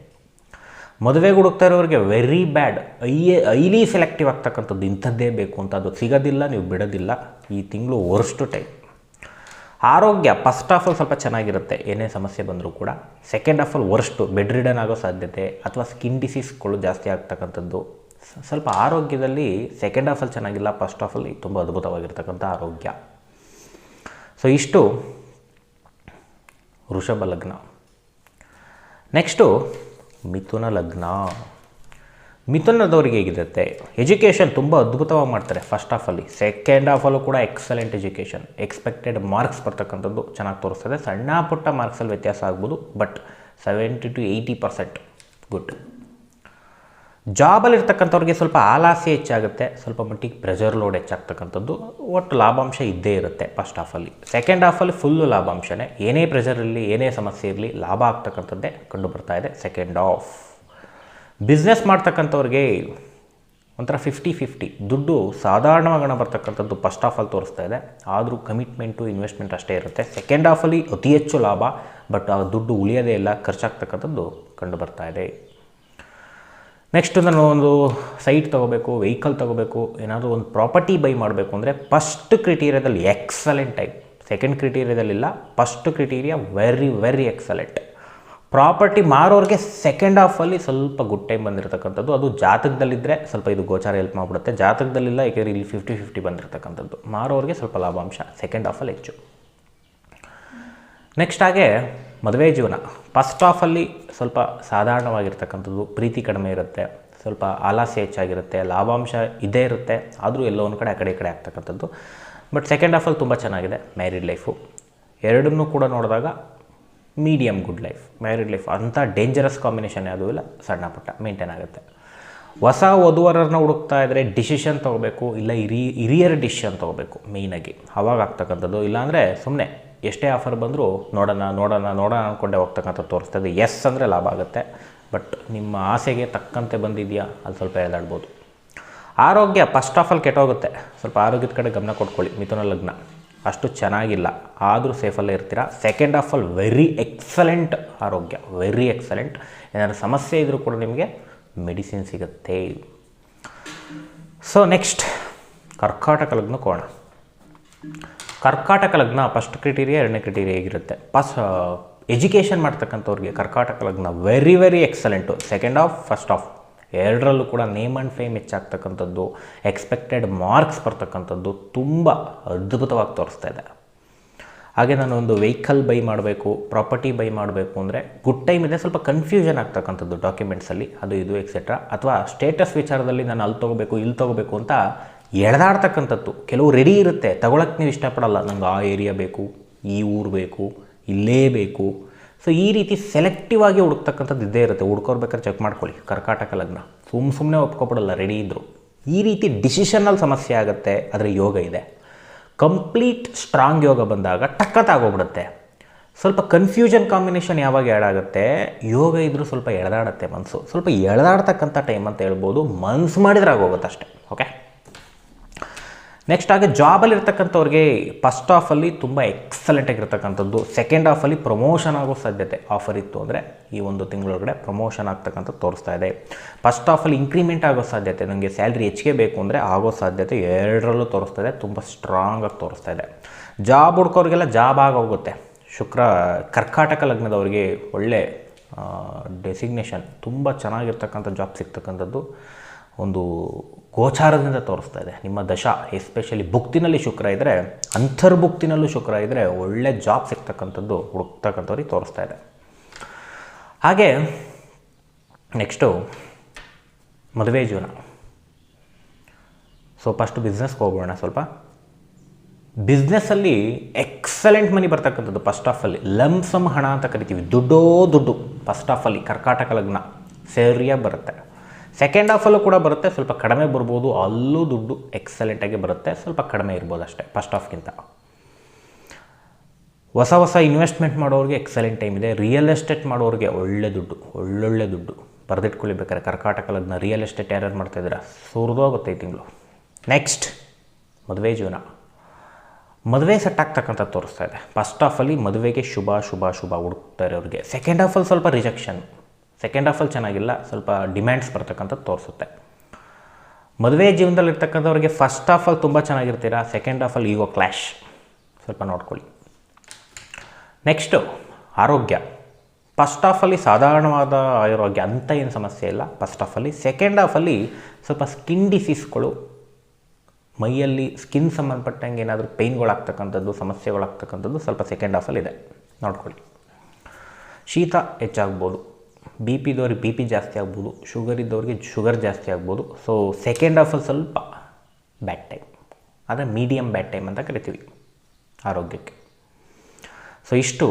ಮದುವೆಗೆ ಹುಡುಕ್ತಾ ಇರೋರಿಗೆ ವೆರಿ ಬ್ಯಾಡ್ ಐ ಐಲಿ ಸೆಲೆಕ್ಟಿವ್ ಆಗ್ತಕ್ಕಂಥದ್ದು ಇಂಥದ್ದೇ ಬೇಕು ಅಂತ ಅದು ಸಿಗೋದಿಲ್ಲ, ನೀವು ಬಿಡೋದಿಲ್ಲ ಈ ತಿಂಗಳು ವರ್ಸ್ಟು ಟೈಮ್ ಆರೋಗ್ಯ ಫಸ್ಟ್ ಆಲ್ ಸ್ವಲ್ಪ ಚೆನ್ನಾಗಿರುತ್ತೆ, ಏನೇ ಸಮಸ್ಯೆ ಬಂದರೂ ಕೂಡ. Second of all worst bedridden ಆಗೋ ಸಾಧ್ಯತೆ ಅಥವಾ ಸ್ಕಿನ್ ಡಿಸೀಸ್ಗಳು ಜಾಸ್ತಿ ಆಗ್ತಕ್ಕಂಥದ್ದು. ಸ್ವಲ್ಪ ಆರೋಗ್ಯದಲ್ಲಿ ಸೆಕೆಂಡ್ ಆಫ್ ಆಲ್ ಚೆನ್ನಾಗಿಲ್ಲ ಫಸ್ಟ್ ಹಾಫಲ್ಲಿ ತುಂಬ ಅದ್ಭುತವಾಗಿರ್ತಕ್ಕಂಥ ಆರೋಗ್ಯ. ಸೊ ಇಷ್ಟು ವೃಷಭ ಲಗ್ನ. ನೆಕ್ಸ್ಟು ಮಿಥುನ ಲಗ್ನ. ಮಿಥುನದವ್ರಿಗೆ ಹೇಗಿರುತ್ತೆ? ಎಜುಕೇಷನ್ ತುಂಬ ಅದ್ಭುತವಾಗಿ ಮಾಡ್ತಾರೆ ಫಸ್ಟ್ ಹಾಫಲ್ಲಿ ಸೆಕೆಂಡ್ ಹಾಫಲ್ಲೂ ಕೂಡ ಎಕ್ಸಲೆಂಟ್ ಎಜುಕೇಷನ್ ಎಕ್ಸ್ಪೆಕ್ಟೆಡ್ ಮಾರ್ಕ್ಸ್ ಬರ್ತಕ್ಕಂಥದ್ದು ಚೆನ್ನಾಗಿ ತೋರಿಸ್ತದೆ. ಸಣ್ಣ ಪುಟ್ಟ ಮಾರ್ಕ್ಸಲ್ಲಿ ವ್ಯತ್ಯಾಸ ಆಗ್ಬೋದು but seventy to eighty percent good ಜಾಬಲ್ಲಿ ಇರ್ತಕ್ಕಂಥವ್ರಿಗೆ ಸ್ವಲ್ಪ ಆಲಾಸೆ ಹೆಚ್ಚಾಗುತ್ತೆ, ಸ್ವಲ್ಪ ಮಟ್ಟಿಗೆ ಪ್ರೆಷರ್ ಲೋಡ್ ಹೆಚ್ಚಾಗ್ತಕ್ಕಂಥದ್ದು ಒಟ್ಟು ಲಾಭಾಂಶ ಇದ್ದೇ ಇರುತ್ತೆ ಫಸ್ಟ್ ಹಾಫಲ್ಲಿ ಸೆಕೆಂಡ್ ಹಾಫಲ್ಲಿ ಫುಲ್ಲು ಲಾಭಾಂಶನೇ. ಏನೇ ಪ್ರೆಷರ್ ಇರಲಿ, ಏನೇ ಸಮಸ್ಯೆ ಇರಲಿ, ಲಾಭ ಆಗ್ತಕ್ಕಂಥದ್ದೇ ಕಂಡು ಬರ್ತಾ ಇದೆ ಸೆಕೆಂಡ್ ಹಾಫ್ ಬಿಸ್ನೆಸ್ ಮಾಡ್ತಕ್ಕಂಥವ್ರಿಗೆ ಒಂಥರ ಫಿಫ್ಟಿ ಫಿಫ್ಟಿ ದುಡ್ಡು ಸಾಧಾರಣವಾಗಿ ಹಣ ಬರ್ತಕ್ಕಂಥದ್ದು ಫಸ್ಟ್ ಹಾಫಲ್ಲಿ ತೋರಿಸ್ತಾ ಇದೆ. ಆದರೂ ಕಮಿಟ್ಮೆಂಟು ಇನ್ವೆಸ್ಟ್ಮೆಂಟ್ ಅಷ್ಟೇ ಇರುತ್ತೆ. ಸೆಕೆಂಡ್ ಹಾಫಲ್ಲಿ ಅತಿ ಹೆಚ್ಚು ಲಾಭ ಬಟ್ ಆ ದುಡ್ಡು ಉಳಿಯೋದೇ ಇಲ್ಲ, ಖರ್ಚಾಗ್ತಕ್ಕಂಥದ್ದು ಕಂಡು ಬರ್ತಾ ಇದೆ. ನೆಕ್ಸ್ಟ್ ನಾನು ಒಂದು ಸೈಟ್ ತೊಗೋಬೇಕು ವೆಹಿಕಲ್ ತೊಗೋಬೇಕು, ಏನಾದರೂ ಒಂದು ಪ್ರಾಪರ್ಟಿ ಬೈ ಮಾಡಬೇಕು ಅಂದರೆ ಫಸ್ಟ್ ಕ್ರಿಟೀರಿಯಾದಲ್ಲಿ excellent type second ಕ್ರಿಟೀರಿಯಾದಲ್ಲಿಲ್ಲ first criteria very very excellent property ಮಾರೋರಿಗೆ second ಹಾಫಲ್ಲಿ ಸ್ವಲ್ಪ ಗುಡ್ ಟೈಮ್ ಬಂದಿರತಕ್ಕಂಥದ್ದು. ಅದು ಜಾತಕದಲ್ಲಿದ್ದರೆ ಸ್ವಲ್ಪ ಇದು ಗೋಚಾರ ಹೆಲ್ಪ್ ಮಾಡಿಬಿಡುತ್ತೆ. ಜಾತಕದಲ್ಲಿಲ್ಲ, ಏಕೆಂದರೆ ಇಲ್ಲಿ ಫಿಫ್ಟಿ ಫಿಫ್ಟಿ ಬಂದಿರತಕ್ಕಂಥದ್ದು. ಮಾರೋರಿಗೆ ಸ್ವಲ್ಪ ಲಾಭಾಂಶ ಸೆಕೆಂಡ್ ಹಾಫಲ್ಲಿ ಹೆಚ್ಚು. ನೆಕ್ಸ್ಟ್ ಹಾಗೆ ಮದುವೆ ಜೀವನ. ಫಸ್ಟ್ ಆಫಲ್ಲಿ ಸ್ವಲ್ಪ ಸಾಧಾರಣವಾಗಿರ್ತಕ್ಕಂಥದ್ದು ಪ್ರೀತಿ ಕಡಿಮೆ ಇರುತ್ತೆ, ಸ್ವಲ್ಪ ಆಲಾಸೆ ಹೆಚ್ಚಾಗಿರುತ್ತೆ, ಲಾಭಾಂಶ ಇದೇ ಇರುತ್ತೆ, ಆದರೂ ಎಲ್ಲೋ ಒಂದು ಕಡೆ ಆ ಕಡೆ ಈ ಕಡೆ ಆಗ್ತಕ್ಕಂಥದ್ದು. ಬಟ್ ಸೆಕೆಂಡ್ ಹಾಫಲ್ಲಿ ತುಂಬ ಚೆನ್ನಾಗಿದೆ ಮ್ಯಾರಿಡ್ ಲೈಫು ಎರಡನ್ನೂ ಕೂಡ ನೋಡಿದಾಗ medium good life married life ಅಂಥ ಡೇಂಜರಸ್ ಕಾಂಬಿನೇಷನ್ ಯಾವುದೂ ಇಲ್ಲ, ಸಣ್ಣ ಪುಟ್ಟ ಮೇಂಟೈನ್ ಆಗುತ್ತೆ. ಹೊಸ ವಧುವರನ್ನ ಹುಡುಕ್ತಾ ಇದ್ದರೆ ಡಿಸಿಷನ್ ತೊಗೋಬೇಕು, ಇಲ್ಲ ಹಿರಿ ಹಿರಿಯರ ಡಿಸಿಷನ್ ತೊಗೋಬೇಕು ಮೇಯ್ನಾಗಿ ಅವಾಗ ಆಗ್ತಕ್ಕಂಥದ್ದು, ಇಲ್ಲಾಂದರೆ ಸುಮ್ಮನೆ ಎಷ್ಟೇ ಆಫರ್ ಬಂದರೂ ನೋಡೋಣ ನೋಡೋಣ ನೋಡೋಣ ಅಂದ್ಕೊಂಡೆ ಹೋಗ್ತಕ್ಕಂಥ ತೋರಿಸ್ತದೆ ಎಸ್ ಅಂದರೆ ಲಾಭ ಆಗುತ್ತೆ ಬಟ್ ನಿಮ್ಮ ಆಸೆಗೆ ತಕ್ಕಂತೆ ಬಂದಿದೆಯಾ ಅದು ಸ್ವಲ್ಪ ಎದಾಡ್ಬೋದು. ಆರೋಗ್ಯ ಫಸ್ಟ್ ಆಫ್ ಆಲ್ ಕೆಟ್ಟೋಗುತ್ತೆ. ಸ್ವಲ್ಪ ಆರೋಗ್ಯದ ಕಡೆ ಗಮನ ಕೊಟ್ಕೊಳ್ಳಿ, ಮಿಥುನ ಲಗ್ನ. ಅಷ್ಟು ಚೆನ್ನಾಗಿಲ್ಲ, ಆದರೂ ಸೇಫಲ್ಲೇ ಇರ್ತೀರಾ? Second of all very excellent ಆರೋಗ್ಯ ವೆರಿ ಎಕ್ಸಲೆಂಟ್ ಏನಾದರೂ ಸಮಸ್ಯೆ ಇದ್ದರೂ ಕೂಡ ನಿಮಗೆ ಮೆಡಿಸಿನ್ ಸಿಗುತ್ತೆ. ಸೊ ನೆಕ್ಸ್ಟ್ ಕರ್ಕಾಟಕ ಲಗ್ನ ಕೋಣ ಕರ್ಕಾಟಕ ಲಗ್ನ ಫಸ್ಟ್ ಕ್ರಿಟೀರಿಯಾ ಎರಡನೇ ಕ್ರಿಟೀರಿಯಾ ಆಗಿರುತ್ತೆ. ಪಾಸ್ ಎಜುಕೇಷನ್ ಮಾಡ್ತಕ್ಕಂಥವ್ರಿಗೆ ಕರ್ಕಾಟಕ ಲಗ್ನ very very excellent second half first half ಎರಡರಲ್ಲೂ ಕೂಡ ನೇಮ್ ಆ್ಯಂಡ್ ಫೇಮ್ ಹೆಚ್ಚಾಗ್ತಕ್ಕಂಥದ್ದು ಎಕ್ಸ್ಪೆಕ್ಟೆಡ್ ಮಾರ್ಕ್ಸ್ ಬರ್ತಕ್ಕಂಥದ್ದು ತುಂಬ ಅದ್ಭುತವಾಗಿ ತೋರಿಸ್ತಾ ಇದೆ. ಹಾಗೆ ನಾನು ಒಂದು ವೆಹಿಕಲ್ ಬೈ ಮಾಡಬೇಕು ಪ್ರಾಪರ್ಟಿ ಬೈ ಮಾಡಬೇಕು ಅಂದರೆ ಗುಡ್ ಟೈಮ್ ಇದೆ, ಸ್ವಲ್ಪ ಕನ್ಫ್ಯೂಷನ್ ಆಗ್ತಕ್ಕಂಥದ್ದು ಡಾಕ್ಯುಮೆಂಟ್ಸಲ್ಲಿ ಅದು ಇದು ಎಕ್ಸೆಟ್ರಾ ಅಥವಾ ಸ್ಟೇಟಸ್ ವಿಚಾರದಲ್ಲಿ ನಾನು ಅಲ್ಲಿ ತೊಗೋಬೇಕು, ಇಲ್ಲಿ ತೊಗೋಬೇಕು ಅಂತ ಎಳೆದಾಡ್ತಕ್ಕಂಥದ್ದು. ಕೆಲವು ರೆಡಿ ಇರುತ್ತೆ. ತಗೊಳಕ್ಕೆ ನೀವು ಇಷ್ಟಪಡಲ್ಲ. ನಂಗೆ ಆ ಏರಿಯಾ ಬೇಕು, ಈ ಊರು ಬೇಕು, ಇಲ್ಲೇ ಬೇಕು. ಸೊ ಈ ರೀತಿ ಸೆಲೆಕ್ಟಿವ್ ಆಗಿ ಹುಡುಕ್ತಕ್ಕಂಥದ್ದು ಇದ್ದೇ ಇರುತ್ತೆ. ಹುಡ್ಕೋರ್ಬೇಕಾದ್ರೆ ಚೆಕ್ ಮಾಡ್ಕೊಳ್ಳಿ. ಕರ್ಕಾಟಕ ಲಗ್ನ. ಸುಮ್ಮ ಸುಮ್ಮನೆ ಒಪ್ಕೊಬಿಡಲ್ಲ ರೆಡಿ ಇದ್ದರು ಈ ರೀತಿ ಡಿಸಿಷನಲ್ಲಿ ಸಮಸ್ಯೆ ಆಗುತ್ತೆ. ಅದರ ಯೋಗ ಇದೆ. ಕಂಪ್ಲೀಟ್ ಸ್ಟ್ರಾಂಗ್ ಯೋಗ ಬಂದಾಗ ಟಕ್ಕತ್ತಾಗೋಗ್ಬಿಡುತ್ತೆ. ಸ್ವಲ್ಪ ಕನ್ಫ್ಯೂಷನ್ ಕಾಂಬಿನೇಷನ್ ಯಾವಾಗ ಎಳಾಗುತ್ತೆ ಯೋಗ ಇದ್ದರೂ ಸ್ವಲ್ಪ ಎಳೆದಾಡುತ್ತೆ ಮನಸ್ಸು ಸ್ವಲ್ಪ ಎಳೆದಾಡ್ತಕ್ಕಂಥ ಟೈಮ್ ಅಂತ ಹೇಳ್ಬೋದು. ಮನ್ಸು ಮಾಡಿದ್ರೆ ಆಗೋಗುತ್ತೆ ಅಷ್ಟೇ. ಓಕೆ ನೆಕ್ಸ್ಟ್ ಹಾಗೆ ಜಾಬಲ್ಲಿ ಇರ್ತಕ್ಕಂಥವ್ರಿಗೆ ಫಸ್ಟ್ ಹಾಫಲ್ಲಿ ತುಂಬ ಎಕ್ಸಲೆಂಟ್ ಆಗಿರ್ತಕ್ಕಂಥದ್ದು. ಸೆಕೆಂಡ್ ಹಾಫಲ್ಲಿ ಪ್ರಮೋಷನ್ ಆಗೋ ಸಾಧ್ಯತೆ ಆಫರ್ ಇತ್ತು ಅಂದರೆ ಈ ಒಂದು ತಿಂಗಳೊಳಗಡೆ ಪ್ರಮೋಷನ್ ಆಗ್ತಕ್ಕಂಥ ತೋರಿಸ್ತಾ ಇದೆ. ಫಸ್ಟ್ ಹಾಫಲ್ಲಿ ಇಂಕ್ರಿಮೆಂಟ್ ಆಗೋ ಸಾಧ್ಯತೆ ನನಗೆ ಸ್ಯಾಲ್ರಿ ಹೆಚ್ಚಿಗೆ ಬೇಕು ಅಂದರೆ ಆಗೋ ಸಾಧ್ಯತೆ ಎರಡರಲ್ಲೂ ತೋರಿಸ್ತಾ ಇದೆ, ತುಂಬ ಸ್ಟ್ರಾಂಗಾಗಿ ತೋರಿಸ್ತಾ ಇದೆ. ಜಾಬ್ ಹುಡ್ಕೋರಿಗೆಲ್ಲ ಜಾಬ್ ಆಗೋಗುತ್ತೆ ಶುಕ್ರ, ಕರ್ಕಾಟಕ ಲಗ್ನದವರಿಗೆ ಒಳ್ಳೆ ಡೆಸಿಗ್ನೇಷನ್ ತುಂಬ ಚೆನ್ನಾಗಿರ್ತಕ್ಕಂಥ ಜಾಬ್ ಸಿಗ್ತಕ್ಕಂಥದ್ದು. ಒಂದು ಗೋಚಾರದಿಂದ ತೋರಿಸ್ತಾ ಇದೆ. ನಿಮ್ಮ ದಶ ಎಸ್ಪೆಷಲಿ ಬುಕ್ತಿನಲ್ಲಿ ಶುಕ್ರ ಇದ್ದರೆ ಅಂತರ್ಭುಕ್ತಿನಲ್ಲೂ ಶುಕ್ರ ಇದ್ದರೆ ಒಳ್ಳೆ ಜಾಬ್ ಸಿಗ್ತಕ್ಕಂಥದ್ದು ಹುಡುಕ್ತಕ್ಕಂಥವ್ರಿಗೆ ತೋರಿಸ್ತಾ ಇದೆ. ಹಾಗೆ ನೆಕ್ಸ್ಟು ಮದುವೆ ಜೀವನ. ಸೊ ಫಸ್ಟ್ ಬಿಸ್ನೆಸ್ಗೆ ಹೋಗೋಣ ಸ್ವಲ್ಪ. ಬಿಸ್ನೆಸ್ಸಲ್ಲಿ ಎಕ್ಸಲೆಂಟ್ ಮನಿ ಬರ್ತಕ್ಕಂಥದ್ದು ಫಸ್ಟ್ ಆಫಲ್ಲಿ ಲಂಸಮ್ ಹಣ ಅಂತ ಕರಿತೀವಿ. ದುಡ್ಡೋ ದುಡ್ಡು. ಫಸ್ಟ್ ಆಫಲ್ಲಿ ಕರ್ಕಾಟಕ ಲಗ್ನ. ಸರಿಯಾಗಿ ಬರುತ್ತೆ. ಸೆಕೆಂಡ್ ಹಾಫಲ್ಲೂ ಕೂಡ ಬರುತ್ತೆ, ಸ್ವಲ್ಪ ಕಡಿಮೆ ಬರ್ಬೋದು, ಅಲ್ಲೂ ದುಡ್ಡು ಎಕ್ಸಲೆಂಟಾಗಿ ಬರುತ್ತೆ, ಸ್ವಲ್ಪ ಕಡಿಮೆ ಇರ್ಬೋದು ಅಷ್ಟೇ ಫಸ್ಟ್ ಹಾಫ್ಗಿಂತ ಹೊಸ ಹೊಸ ಇನ್ವೆಸ್ಟ್ಮೆಂಟ್ ಮಾಡೋರಿಗೆ ಎಕ್ಸಲೆಂಟ್ ಟೈಮ್ ಇದೆ ರಿಯಲ್ ಎಸ್ಟೇಟ್ ಮಾಡೋರಿಗೆ ಒಳ್ಳೆ ದುಡ್ಡು, ಒಳ್ಳೊಳ್ಳೆ ದುಡ್ಡು. ಬರೆದಿಟ್ಕೊಳ್ಳಿ ಬೇಕಾದ್ರೆ ಕರ್ಕಾಟಕ ಲಗ್ನ ರಿಯಲ್ ಎಸ್ಟೇಟ್ ಯಾರ್ಯಾರು ಮಾಡ್ತಾಯಿದ್ದೀರಾ ಸುರಿದೋಗುತ್ತೆ ಈ ತಿಂಗಳು. ನೆಕ್ಸ್ಟ್ ಮದುವೆ ಜೀವನ. ಮದುವೆ ಸೆಟ್ ಆಗ್ತಕ್ಕಂಥ ತೋರಿಸ್ತಾ ಇದೆ. ಫಸ್ಟ್ ಹಾಫಲ್ಲಿ ಮದುವೆಗೆ ಶುಭ ಶುಭ ಶುಭ ಹುಡುಕ್ತಾರೆ ಅವ್ರಿಗೆ ಸೆಕೆಂಡ್ ಹಾಫಲ್ಲಿ ಸ್ವಲ್ಪ ರಿಜೆಕ್ಷನ್ ಸೆಕೆಂಡ್ ಹಾಫಲ್ಲಿ ಚೆನ್ನಾಗಿಲ್ಲ, ಸ್ವಲ್ಪ ಡಿಮ್ಯಾಂಡ್ಸ್ ಬರ್ತಕ್ಕಂಥದ್ದು ತೋರಿಸುತ್ತೆ. ಮದುವೆ ಜೀವನದಲ್ಲಿ ಇರ್ತಕ್ಕಂಥವ್ರಿಗೆ ಫಸ್ಟ್ ಹಾಫಲ್ಲಿ ತುಂಬ ಚೆನ್ನಾಗಿರ್ತೀರಾ ಸೆಕೆಂಡ್ ಹಾಫಲ್ಲಿ ಈಗೋ ಕ್ಲ್ಯಾಶ್ ಸ್ವಲ್ಪ ನೋಡ್ಕೊಳ್ಳಿ. ನೆಕ್ಸ್ಟು ಆರೋಗ್ಯ. ಫಸ್ಟ್ ಹಾಫಲ್ಲಿ ಸಾಧಾರಣವಾದ ಆರೋಗ್ಯ ಅಂತ ಏನು ಸಮಸ್ಯೆ ಇಲ್ಲ. ಫಸ್ಟ್ ಹಾಫಲ್ಲಿ ಸೆಕೆಂಡ್ ಹಾಫಲ್ಲಿ ಸ್ವಲ್ಪ ಸ್ಕಿನ್ ಡಿಸೀಸ್ಗಳು ಮೈಯಲ್ಲಿ ಸ್ಕಿನ್ ಸಂಬಂಧಪಟ್ಟಂಗೆ ಏನಾದರೂ ಪೇಯ್ನ್ಗಳಾಗ್ತಕ್ಕಂಥದ್ದು ಸಮಸ್ಯೆಗಳಾಗ್ತಕ್ಕಂಥದ್ದು ಸ್ವಲ್ಪ ಸೆಕೆಂಡ್ ಹಾಫಲ್ಲಿದೆ ನೋಡ್ಕೊಳ್ಳಿ. ಶೀತ ಹೆಚ್ಚಾಗ್ಬೋದು. ಬಿ ಪಿ ಇದ್ದವ್ರಿಗೆ ಬಿ ಪಿ ಜಾಸ್ತಿ ಆಗ್ಬೋದು ಶುಗರ್ ಇದ್ದವ್ರಿಗೆ ಶುಗರ್ ಜಾಸ್ತಿ ಆಗ್ಬೋದು. ಸೊ ಸೆಕೆಂಡ್ ಹಾಫಲ್ಲಿ ಸ್ವಲ್ಪ ಬ್ಯಾಡ್ ಟೈಮ್ ಆದರೆ ಮೀಡಿಯಮ್ ಬ್ಯಾಡ್ ಟೈಮ್ ಅಂತ ಕರಿತೀವಿ ಆರೋಗ್ಯಕ್ಕೆ. ಸೊ ಇಷ್ಟು